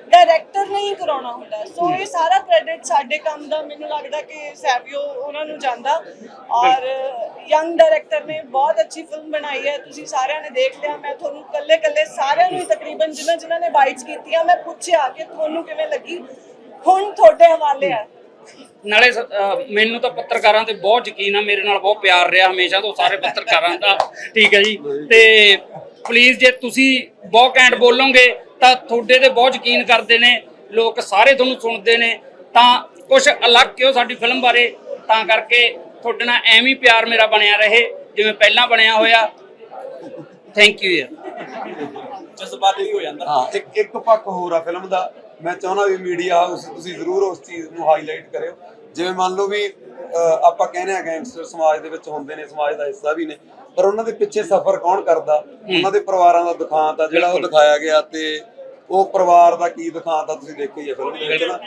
ਡਾਇਰੈਕਟਰ ਨਹੀਂ ਕਰਾਉਣਾ ਹੁੰਦਾ। ਸੋ ਇਹ ਸਾਰਾ ਕ੍ਰੈਡਿਟ ਸਾਡੇ ਕੰਮ ਦਾ, ਮੈਨੂੰ ਲੱਗਦਾ ਕਿ ਸੈਵਿਓ ਉਹਨਾਂ ਨੂੰ ਜਾਂਦਾ। ਔਰ ਯੰਗ ਡਾਇਰੈਕਟਰ ਨੇ ਬਹੁਤ ਅੱਛੀ ਫਿਲਮ ਬਣਾਈ ਹੈ। ਤੁਸੀਂ ਸਾਰਿਆਂ ਨੇ ਦੇਖ ਲਿਆ। ਮੈਂ ਤੁਹਾਨੂੰ ਕੱਲੇ ਕੱਲੇ ਸਾਰਿਆਂ ਨੂੰ ਤਕਰੀਬਨ ਜਿਨ੍ਹਾਂ ਜਿਨ੍ਹਾਂ ਨੇ ਬਾਈਟਸ ਕੀਤੀਆਂ, ਮੈਂ ਪੁੱਛਿਆ ਕਿ ਤੁਹਾਨੂੰ ਕਿਵੇਂ ਲੱਗੀ? ਹੁਣ ਤੁਹਾਡੇ ਹਵਾਲੇ ਆ ਨਾਲੇ ਸ- ਅਹ ਮੈਨੂੰ ਤਾਂ ਪੱਤਰਕਾਰਾਂ ਤੇ ਬਹੁਤ ਯਕੀਨ ਆ, ਮੇਰੇ ਨਾਲ ਬਹੁਤ ਪਿਆਰ ਰਿਹਾ ਹਮੇਸ਼ਾ ਤੋਂ, ਸਾਰੇ ਪੱਤਰਕਾਰਾਂ ਦਾ। ਠੀਕ ਹੈ ਜੀ। ਤੇ ਪਲੀਜ਼ ਜੇ ਤੁਸੀਂ ਬਹੁਤ ਘੈਂਟ ਬੋਲੋਗੇ, ਤਾਂ ਤੁਹਾਡੇ ਤੇ ਬਹੁਤ ਯਕੀਨ ਕਰਦੇ ਨੇ, ਲੋਕ ਸਾਰੇ ਤੁਹਾਨੂੰ ਸੁਣਦੇ ਨੇ। ਤਾਂ ਕੁਝ ਅਲੱਗ ਕਿਉਂ ਸਾਡੀ ਫਿਲਮ ਬਾਰੇ? ਤਾਂ ਕਰਕੇ ਤੁਹਾਡੇ ਨਾਲ ਐਵੇਂ ਹੀ ਪਿਆਰ ਮੇਰਾ ਬਣਿਆ ਰਹੇ, ਜਿਵੇਂ ਪਹਿਲਾਂ ਬਣਿਆ ਹੋਇਆ। ਥੈਂਕ ਯੂ ਯਾਰ ਜਜ਼ਬਾਤੀ ਹੋ ਜਾਂਦਾ ਹਾਂ, ਇੱਕ ਇੱਕ ਪੱਖ ਹੋਰ ਆ ਫਿਲਮ ਦਾ। ਮੈਂ ਚਾਹੁੰਦਾ ਵੀ ਮੀਡੀਆ ਹਾਊਸ ਤੁਸੀਂ ਜ਼ਰੂਰ ਉਸ ਚੀਜ਼ ਨੂੰ ਹਾਈਲਾਈਟ ਕਰਿਓ। ਜਿਵੇਂ ਮੰਨ ਲਓ ਵੀ ਆਪਾਂ ਕਹਿੰਦੇ ਆ ਗੈਂਗਸਟਰ ਸਮਾਜ ਦੇ ਵਿੱਚ ਹੁੰਦੇ ਨੇ ਸਮਾਜ ਦਾ ਹਿੱਸਾ ਵੀ ਨੇ ਪਰ ਉਹਨਾਂ ਦੇ ਪਿੱਛੇ ਸਫ਼ਰ ਕੌਣ ਕਰਦਾ? ਉਹਨਾਂ ਦੇ ਪਰਿਵਾਰਾਂ ਦਾ ਦੁਖਾਂਤ ਆ ਜਿਹੜਾ ਉਹ ਦਿਖਾਇਆ ਗਿਆ ਤੇ ਉਹ ਪਰਿਵਾਰ ਦਾ ਕੀ ਦੁਖਾਂਤ ਆ ਤੁਸੀਂ ਦੇਖਿਆ ਹੀ ਆ ਫਿਲਮ ਦੇ ਵਿੱਚ ਨਾ।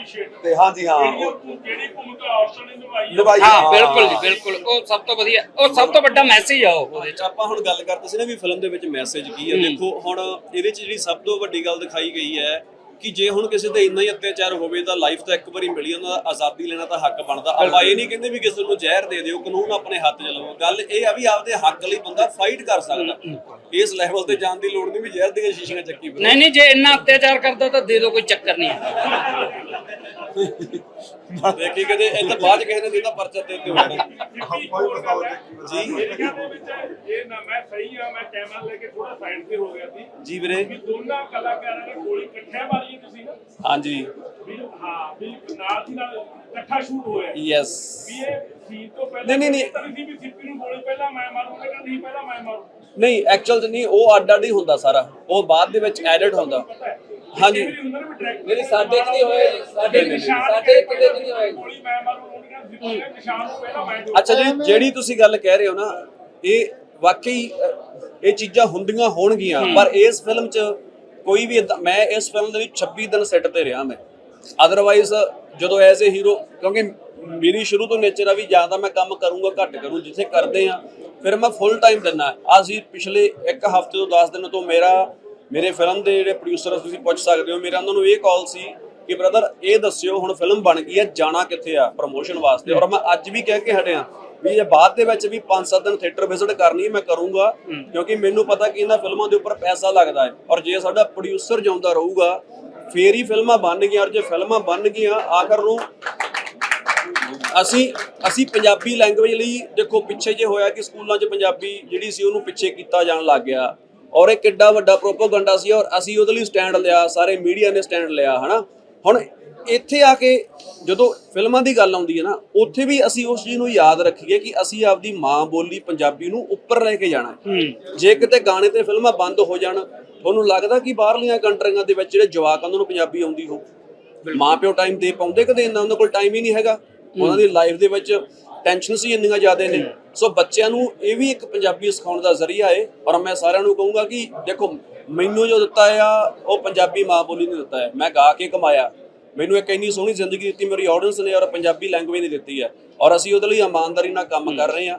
ਤੇ ਹਾਂਜੀ ਹਾਂ। ਕਿਹੜੀ ਭੂਮਿਕਾ ਔਰਤਾਂ ਨੇ ਨਿਭਾਈ ਹੈ ਨਿਭਾਈ ਹਾਂ ਬਿਲਕੁਲ ਜੀ ਬਿਲਕੁਲ। ਉਹ ਸਭ ਤੋਂ ਵਧੀਆ ਉਹ ਸਭ ਤੋਂ ਵੱਡਾ ਮੈਸੇਜ ਆ ਉਹ ਉਹਦੇ ਚ। ਆਪਾਂ ਹੁਣ ਗੱਲ ਕਰਦੇ ਸੀ ਨਾ ਵੀ ਫਿਲਮ ਦੇ ਵਿੱਚ ਮੈਸੇਜ ਕੀ ਹੈ। ਦੇਖੋ ਹੁਣ ਇਹਦੇ ਚ ਜਿਹੜੀ ਸਭ ਤੋਂ ਵੱਡੀ ਗੱਲ ਦਿਖਾਈ ਗਈ ਹੈ ਕਿ ਜੇ ਹੁਣ ਕਿਸੇ ਤੇ ਇੰਨਾ ਹੀ ਅਤਿਆਚਾਰ ਹੋਵੇ ਤਾਂ ਲਾਈਫ ਤਾਂ ਇੱਕ ਵਾਰੀ ਮਿਲੀ ਉਹਨਾਂ ਦਾ ਆਜ਼ਾਦੀ ਲੈਣਾ ਤਾਂ ਹੱਕ ਬਣਦਾ। ਆਪਾਂ ਇਹ ਨਹੀਂ ਕਹਿੰਦੇ ਵੀ ਕਿਸੇ ਨੂੰ ਜ਼ਹਿਰ ਦੇ ਦਿਓ ਕਾਨੂੰਨ ਆਪਣੇ ਹੱਥ 'ਚ ਲਵੋ। ਗੱਲ ਇਹ ਆ ਵੀ ਆਪਦੇ ਹੱਕ ਲਈ ਬੰਦਾ ਫਾਈਟ ਕਰ ਸਕਦਾ। ਇਸ ਲੈਵਲ ਤੇ ਜਾਣ ਦੀ ਲੋੜ ਨਹੀਂ ਵੀ ਜ਼ਹਿਰ ਦੀਆਂ ਸ਼ੀਸ਼ੀਆਂ ਚੱਕੀ ਫਿਰੋ। ਨਹੀਂ ਨਹੀਂ ਜੇ ਇੰਨਾ ਅਤਿਆਚਾਰ ਕਰਦਾ ਤਾਂ ਦੇ ਦਿਓ ਕੋਈ ਚੱਕਰ ਨਹੀਂ ਦੇਖੀ ਕਦੇ ਇਹ ਤਾਂ ਬਾਅਦ 'ਚ ਕਿਸੇ ਨੇ ਦਿੱਤਾ ਪਰਚਾ ਦੇ ਦਿਓ। ਮੈਡਮ ਜੀ। ਇਹ ਨਾ ਮੈਂ ਸਹੀ ਆ ਮੈਂ ਕੈਮਰਾ ਲੈ ਕੇ ਥੋੜਾ ਸਾਈਡ ਤੇ ਹੋ ਗਿਆ ਸੀ। ਜੀ ਵੀਰੇ। ਦੋਨਾਂ ਕਲਾਕਾਰਾਂ ਨੇ ਗੋਲੀ ਇਕੱਠਿਆਂ ਮਾਰੀ। ਤੁਸੀਂ ਨਾ? ਹਾਂਜੀ। ਵੀ ਹਾਂ ਵੀ ਨਾਲ ਦੀ ਨਾਲ ਇਕੱਠਾ ਸ਼ੂਟ ਹੋਇਆ। ਯੈਸ ਵੀ ਇਹ ਸੀਨ ਤੋਂ ਪਹਿਲਾਂ ਨਹੀਂ, ਨਹੀਂ, ਨਹੀਂ। ਪਤਾ ਸੀ ਵੀ ਸਿੱਪੀ ਨੂੰ ਗੋਲੀ ਪਹਿਲਾਂ ਮੈਂ ਮਾਰੂੰਗਾ ਕਿ ਨਹੀਂ ਪਹਿਲਾਂ ਮੈਂ ਮਾਰੂ। ਨਹੀਂ ਐਕਚੁਅਲ 'ਚ ਨਹੀਂ ਉਹ ਅੱਡ ਅੱਡ ਹੀ ਹੁੰਦਾ ਸਾਰਾ। ਉਹ ਬਾਅਦ ਦੇ ਵਿੱਚ ਐਡਿਟ ਹੁੰਦਾ। ਹਾਂਜੀ। ਹੁੰਦਾ ਨਾ ਵੀ ਨਹੀਂ ਸਾਡੇ ਚ ਨਹੀਂ ਹੋਇਆ ਜੀ, ਸਾਡੇ ਚ ਨਹੀਂ, ਸਾਡੇ ਕਿਤੇ ਚ ਨਹੀਂ ਹੋਇਆ ਜੀ। ਗੋਲੀ ਮੈਂ ਮਾਰੂ ਉਹਨੇ ਕਹਿੰਦਾ ਸਿੱਪੀ ਨੇ ਨਿਸ਼ਾਨ ਨੂੰ ਪਹਿਲਾਂ ਮੈਂ ਅੱਛਾ ਜੀ ਜਿਹੜੀ ਤੁਸੀਂ ਗੱਲ ਕਹਿ ਰਹੇ ਹੋ ਨਾ ਇਹ ਵਾਕਈ ਅ, ਇਹ ਚੀਜ਼ਾਂ ਹੁੰਦੀਆਂ ਹੋਣਗੀਆਂ ਪਰ ਇਸ ਫਿਲਮ 'ਚ ਕੋਈ ਵੀ ਏਦਾਂ- ਮੈਂ ਇਸ ਫਿਲਮ ਦੇ ਵਿੱਚ 26 ਦਿਨ ਸੈੱਟ ਤੇ ਰਿਹਾ ਮੈਂ। ਅਦਰਵਾਈਜ਼ ਜਦੋਂ ਐਜ਼ ਅ ਹੀਰੋ ਕਿਉਂਕਿ ਮੇਰੀ ਸ਼ੁਰੂ ਤੋਂ ਨੇਚਰ ਆ ਵੀ ਜਾਂ ਤਾਂ ਮੈਂ ਕੰਮ ਕਰੂੰਗਾ, ਘੱਟ ਕਰੂੰ, ਜਿੱਥੇ ਕਰਦੇ ਆ, ਫਿਰ ਮੈਂ ਫੁੱਲ ਟਾਈਮ ਦਿੰਨਾ ਅਸੀਂ ਪਿਛਲੇ ਇੱਕ ਹਫ਼ਤੇ ਤੋਂ 10 ਦਿਨ ਤੋਂ ਮੇਰਾ ਮੇਰੇ ਫਿਲਮ ਦੇ ਜਿਹੜੇ ਪ੍ਰੋਡਿਊਸਰ ਤੁਸੀਂ ਪੁੱਛ ਸਕਦੇ ਹੋ, ਮੇਰਾ ਉਹਨਾਂ ਨੂੰ ਇਹ ਕਾਲ ਸੀ ਕਿ ਬ੍ਰਦਰ ਇਹ ਦੱਸਿਓ ਹੁਣ ਫਿਲਮ ਬਣ ਗਈ ਹੈ ਜਾਣਾ ਕਿੱਥੇ ਆ ਪ੍ਰੋਮੋਸ਼ਨ ਵਾਸਤੇ? ਔਰ ਮੈਂ ਅੱਜ ਵੀ ਕਹਿ ਕੇ ਹਟਿਆ ਵੀ ਇਹ ਬਾਅਦ ਦੇ ਵਿੱਚ ਵੀ 5-7 ਦਿਨ ਥੀਏਟਰ ਵਿਜ਼ਿਟ ਕਰਨੀ ਮੈਂ ਕਰੂੰਗਾ ਕਿਉਂਕਿ ਮੈਨੂੰ ਪਤਾ ਕਿ ਇਹਨਾਂ ਫਿਲਮਾਂ ਦੇ ਉੱਪਰ ਪੈਸਾ ਲੱਗਦਾ ਹੈ। ਔਰ ਜੇ ਸਾਡਾ ਪ੍ਰੋਡਿਊਸਰ ਜਿਉਂਦਾ ਰਹੂਗਾ ਫੇਰ ਹੀ ਫਿਲਮਾਂ ਬਣ ਗਈਆਂ। ਔਰ ਜੇ ਫਿਲਮਾਂ ਬਣ ਗਈਆਂ ਆਖਰ ਨੂੰ ਅਸੀਂ ਅਸੀਂ ਪੰਜਾਬੀ ਲੈਂਗੁਏਜ ਲਈ ਦੇਖੋ ਪਿੱਛੇ ਜੇ ਹੋਇਆ ਕਿ ਸਕੂਲਾਂ 'ਚ ਪੰਜਾਬੀ ਜਿਹੜੀ ਸੀ ਉਹਨੂੰ ਪਿੱਛੇ ਕੀਤਾ ਜਾਣ ਲੱਗ ਗਿਆ। ਔਰ ਇਹ ਕਿੱਡਾ ਵੱਡਾ ਪ੍ਰੋਪਾਗੈਂਡਾ ਸੀ। ਔਰ ਅਸੀਂ ਉਹਦੇ ਲਈ ਸਟੈਂਡ ਲਿਆ ਸਾਰੇ ਮੀਡੀਆ ਨੇ ਸਟੈਂਡ ਲਿਆ ਹਨਾ? ਹੁਣ ਇੱਥੇ ਆ ਕੇ ਜਦੋਂ ਫਿਲਮਾਂ ਦੀ ਗੱਲ ਆਉਂਦੀ ਹੈ ਨਾ ਉੱਥੇ ਵੀ ਅਸੀਂ ਉਸ ਚੀਜ਼ ਨੂੰ ਯਾਦ ਰੱਖੀਏ ਕਿ ਅਸੀਂ ਆਪਦੀ ਮਾਂ ਬੋਲੀ ਪੰਜਾਬੀ ਨੂੰ ਉੱਪਰ ਲੈ ਕੇ ਜਾਣਾ ਹੈ। ਜੇ ਕਿਤੇ ਗਾਣੇ ਤੇ ਫਿਲਮਾਂ ਬੰਦ ਹੋ ਜਾਣ ਤੁਹਾਨੂੰ ਲੱਗਦਾ ਕਿ ਬਾਹਰਲੀਆਂ ਕੰਟਰੀਆਂ ਦੇ ਵਿੱਚ ਜਿਹੜੇ ਜਵਾਕ ਆ, ਉਹਨਾਂ ਨੂੰ ਪੰਜਾਬੀ ਆਉਂਦੀ ਹੋ ਮਾਂ ਪਿਓ ਟਾਈਮ ਦੇ ਪਾਉਂਦੇ ਕਦੇ ਇੰਨਾ ਉਹਨਾਂ ਕੋਲ ਟਾਈਮ ਹੀ ਨਹੀਂ ਹੈਗਾ। ਉਹਨਾਂ ਦੀ ਲਾਈਫ ਦੇ ਵਿੱਚ ਟੈਨਸ਼ਨਸ ਹੀ ਇੰਨੀਆਂ ਜ਼ਿਆਦੇ ਨੇ। ਸੋ ਬੱਚਿਆਂ ਨੂੰ ਇਹ ਵੀ ਇੱਕ ਪੰਜਾਬੀ ਸਿਖਾਉਣ ਦਾ ਜ਼ਰੀਆ ਹੈ ਔਰ ਮੈਂ ਸਾਰਿਆਂ ਨੂੰ ਕਹੂੰਗਾ ਕਿ ਦੇਖੋ ਮੈਨੂੰ ਜੋ ਦਿੱਤਾ ਆ, ਉਹ ਪੰਜਾਬੀ ਮਾਂ ਬੋਲੀ ਨੇ ਦਿੱਤਾ ਹੈ। ਮੈਂ ਗਾ ਕੇ ਕਮਾਇਆ। ਮੈਨੂੰ ਇੱਕ ਇੰਨੀ ਸੋਹਣੀ ਜ਼ਿੰਦਗੀ ਦਿੱਤੀ, ਮੇਰੀ ਆਡੀਅנס ਨੇ ਔਰ ਪੰਜਾਬੀ ਲੈਂਗੁਏਜ ਨੇ ਦਿੱਤੀ ਹੈ। ਔਰ ਅਸੀਂ ਉਹਦੇ ਲਈ ਇਮਾਨਦਾਰੀ ਨਾਲ ਕੰਮ ਕਰ ਰਹੇ ਹਾਂ।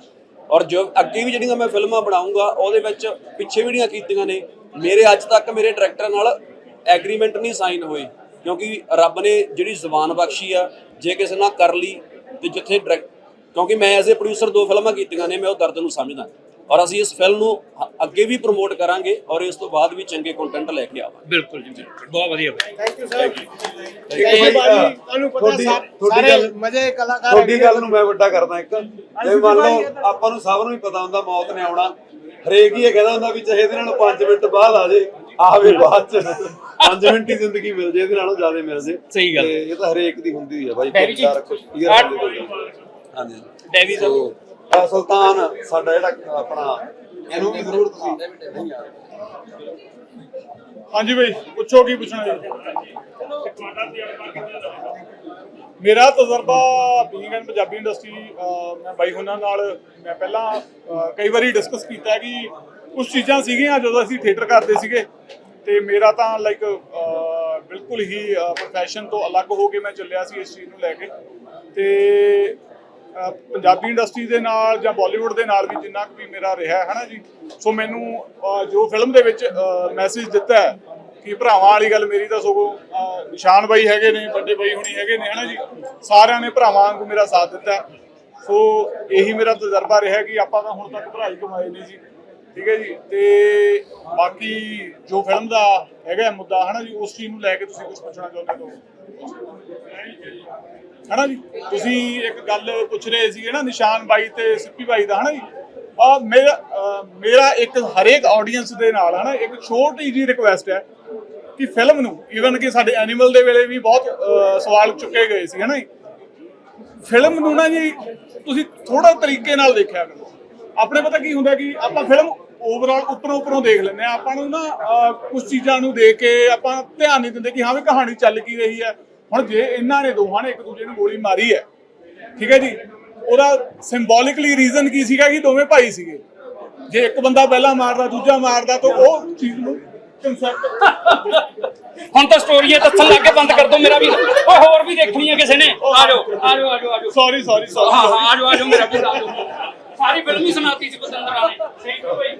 ਔਰ ਜੋ ਅੱਗੇ ਵੀ ਜਿਹੜੀਆਂ ਮੈਂ ਫਿਲਮਾਂ ਬਣਾਉਂਗਾ, ਉਹਦੇ ਵਿੱਚ ਪਿੱਛੇ ਵੀ ਜਿਹੜੀਆਂ ਕੀਤੀਆਂ ਨੇ, ਮੇਰੇ ਅੱਜ ਤੱਕ ਮੇਰੇ ਡਾਇਰੈਕਟਰ ਨਾਲ ਐਗਰੀਮੈਂਟ ਨਹੀਂ ਸਾਈਨ ਹੋਈ। ਕਿਉਂਕਿ ਰੱਬ ਨੇ ਜਿਹੜੀ ਜ਼ੁਬਾਨ ਬਖਸ਼ੀ ਆ, ਜੇ ਕਿਸੇ ਨਾਲ ਕਰ ਲਈ ਤੇ ਜਿੱਥੇ ਡਾਇਰੈਕਟ ਕਿਉਂਕਿ ਮੈਂ ਐਜ਼ ਅ ਪ੍ਰੋਡਿਊਸਰ ਦੋ ਫਿਲਮਾਂ ਕੀਤੀਆਂ ਨੇ, ਮੈਂ ਉਹ ਦਰਦ ਨੂੰ ਸਮਝਦਾ। ਔਰ ਅਸੀਂ ਇਸ ਫਿਲਮ ਨੂੰ ਅੱਗੇ ਵੀ ਪ੍ਰਮੋਟ ਕਰਾਂਗੇ ਔਰ ਇਸ ਤੋਂ ਬਾਅਦ ਵੀ ਚੰਗੇ ਕੰਟੈਂਟ ਲੈ ਕੇ ਆਵਾਂਗੇ। ਬਿਲਕੁਲ ਜੀ ਬਿਲਕੁਲ। ਬਹੁਤ ਵਧੀਆ ਬਾਈ ਥੈਂਕ ਯੂ ਸਰ ਤੁਹਾਨੂੰ ਪਤਾ ਸਾਰੇ ਗੱਲ- ਮਜ਼ੇ ਕਲਾਕਾਰ ਤੁਹਾਡੀ ਗੱਲ ਨੂੰ ਮੈਂ ਵੱਡਾ ਕਰਦਾ ਇੱਕ। ਜੇ ਮੰਨ ਲਓ ਆਪਾਂ ਨੂੰ ਸਭ ਨੂੰ ਹੀ ਪਤਾ ਹੁੰਦਾ ਮੌਤ ਨੇ ਆਉਣਾ। ਹਰੇਕ ਹੀ ਇਹ ਕਹਿੰਦਾ ਹੁੰਦਾ ਵੀ ਚਾਹੇ ਇਹਦੇ ਨਾਲੋਂ 5 ਮਿੰਟ ਬਾਅਦ ਆ ਜੇ ਆਵੇ ਬਾਅਦ ਚ। 5 ਮਿੰਟ ਹੀ ਜ਼ਿੰਦਗੀ ਮਿਲ ਜੇ ਇਹਦੇ ਨਾਲੋਂ ਜ਼ਿਆਦਾ ਮਿਲ ਜੇ। ਸਹੀ ਗੱਲ। ਇਹ ਤਾਂ ਹਰੇਕ ਦੀ ਹੁੰਦੀ ਹੈ ਬਾਈ ਕਰ ਦਿਓ। ਹਾਂਜੀ। ਡੈਵੀ ਸਾਹਿਬ ਸੁਲਤਾਨ, ਸਾਡਾ ਜਿਹੜਾ ਆਪਣਾ, ਇਹਨੂੰ ਵੀ ਜ਼ਰੂਰ ਤੁਸੀਂ ਹਾਂਜੀ ਬਈ, ਪੁੱਛੋ ਕੀ ਪੁੱਛਣਾ ਜੀ। ਮੇਰਾ ਤਜਰਬਾ ਬੀਇੰਗ ਇਨ ਪੰਜਾਬੀ ਇੰਡਸਟਰੀ ਮੈਂ ਬਾਈ ਹੁਣਾਂ ਨਾਲ, ਮੈਂ ਪਹਿਲਾਂ ਕਈ ਵਾਰੀ ਡਿਸਕਸ ਕੀਤਾ ਕਿ ਕੁਝ ਚੀਜ਼ਾਂ ਸੀਗੀਆਂ ਜਦੋਂ ਅਸੀਂ ਥੀਏਟਰ ਕਰਦੇ ਸੀਗੇ ਤੇ ਮੇਰਾ ਤਾਂ ਲਾਈਕ ਬਿਲਕੁਲ ਹੀ ਪ੍ਰੋਫੈਸ਼ਨ ਤੋਂ ਅਲੱਗ ਹੋ ਕੇ ਮੈਂ ਚੱਲਿਆ ਸੀ ਇਸ ਚੀਜ਼ ਨੂੰ ਲੈ ਕੇ ਤੇ ਪੰਜਾਬੀ ਇੰਡਸਟਰੀ ਦੇ ਨਾਲ ਜਾਂ ਬਾਲੀਵੁੱਡ ਦੇ ਨਾਲ ਵੀ ਜਿੰਨਾ ਕੁ ਵੀ ਮੇਰਾ ਰਿਹਾ ਹੈ ਨਾ ਜੀ? ਸੋ ਮੈਨੂੰ ਜੋ ਫਿਲਮ ਦੇ ਵਿੱਚ ਮੈਸੇਜ ਦਿੱਤਾ ਹੈ ਕਿ ਭਰਾਵਾਂ ਵਾਲੀ ਗੱਲ ਮੇਰੀ ਤਾਂ ਸਗੋਂ ਨਿਸ਼ਾਨ ਬਾਈ ਹੈਗੇ ਨੇ, ਵੱਡੇ ਬਾਈ ਹੁਣੀ ਹੈਗੇ ਨੇ, ਹਨਾ ਜੀ? ਸਾਰਿਆਂ ਨੇ ਭਰਾਵਾਂ ਵਾਂਗੂ ਮੇਰਾ ਸਾਥ ਦਿੱਤਾ ਸੋ ਇਹੀ ਮੇਰਾ ਤਜਰਬਾ ਰਿਹਾ ਕਿ ਆਪਾਂ ਤਾਂ ਹੁਣ ਤੱਕ ਭਰਾ ਹੀ ਕਮਾਏ ਨੇ ਜੀ ਠੀਕ ਹੈ ਜੀ? ਤੇ ਬਾਕੀ ਜੋ ਫਿਲਮ ਦਾ ਹੈਗਾ ਮੁੱਦਾ, ਹਨਾ ਜੀ, ਉਸ ਚੀਜ਼ ਨੂੰ ਲੈ ਕੇ ਤੁਸੀਂ ਕੁਝ ਪੁੱਛਣਾ ਚਾਹੁੰਦੇ ਹੋ? ਹਨਾ ਜੀ? ਤੁਸੀਂ ਇੱਕ ਗੱਲ ਪੁੱਛ ਰਹੇ ਸੀਗੇ ਨਾ, ਨਿਸ਼ਾਨ ਬਾਈ ਤੇ ਸਿੱਪੀ ਬਾਈ ਦਾ, ਹਨਾ ਜੀ? ਆ ਮੇਰਾ ਮੇਰਾ ਇੱਕ ਹਰੇਕ ਆਡੀਅנס ਦੇ ਨਾਲ, ਹਨਾ, ਇੱਕ ਛੋਟੀ ਜੀ ਰਿਕੁਐਸਟ ਹੈ ਕਿ ਫਿਲਮ ਨੂੰ ਈਵਨ ਕਿ ਸਾਡੇ ਐਨੀਮਲ ਦੇ ਵੇਲੇ ਵੀ ਬਹੁਤ ਸਵਾਲ ਚੁੱਕੇ ਗਏ ਸੀ, ਹਨਾ ਜੀ? ਫਿਲਮ ਨੂੰ ਨਾ ਜੀ, ਤੁਸੀਂ ਥੋੜਾ ਤਰੀਕੇ ਨਾਲ ਦੇਖਿਆ ਕਰੋ। ਆਪਣੇ ਪਤਾ ਕੀ ਹੁੰਦਾ ਕਿ ਆਪਾਂ ਫਿਲਮ ਓਵਰਆਲ ਉੱਪਰੋਂ ਉੱਪਰੋਂ ਦੇਖ ਲੈਂਦੇ ਆ ਆਪਾਂ ਨੂੰ ਨਾ ਕੁਝ ਚੀਜ਼ਾਂ ਨੂੰ ਦੇਖ ਕੇ ਆਪਾਂ ਧਿਆਨ ਨਹੀਂ ਦਿੰਦੇ ਕਿ ਹਾਂ ਵੀ ਕਹਾਣੀ ਚੱਲ ਕੀ ਰਹੀ ਹੈ। ਹੁਣ ਜੇ ਇਹਨਾਂ ਨੇ ਦੋਹਾਂ ਨੇ ਇੱਕ ਦੂਜੇ ਨੂੰ ਗੋਲੀ ਮਾਰੀ ਹੈ ਠੀਕ ਹੈ ਜੀ ਉਹਦਾ ਸਿੰਬੋਲਿਕਲੀ ਰੀਜ਼ਨ ਕੀ ਸੀਗਾ ਕਿ ਦੋਵੇਂ ਭਾਈ ਸੀਗੇ? ਜੇ ਇੱਕ ਬੰਦਾ ਪਹਿਲਾਂ ਮਾਰਦਾ ਦੂਜਾ ਮਾਰਦਾ ਤਾਂ ਉਹ ਚੀਜ਼ ਨੂੰ ਕਨਸੈਪਟ ਹੁਣ ਤਾਂ ਸਟੋਰੀਆਂ ਦੱਸਣ ਲੱਗ ਬੰਦ ਕਰ ਦੋ ਮੇਰਾ ਵੀ। ਉਹ ਹੋਰ ਵੀ ਦੇਖਣੀ ਹੈ ਕਿਸੇ ਨੇ। ਆ ਜਾਓ ਆ ਜਾਓ ਆ ਜਾਓ ਆ ਜਾਓ। ਸੌਰੀ ਸੌਰੀ ਹਾਂ ਸੌਰੀ ਹਾਂ ਆ ਜਾਓ ਆ ਜਾਓ ਮੇਰਾ ਵੀ ਆ ਜਾਓ ਸਾਰੀ ਫਿਲਮ ਹੀ ਸੁਣਾਤੀ ਸੀ ਬਤੰਦਰਾ ਨੇ। ਠੀਕ ਹੋ ਬਈ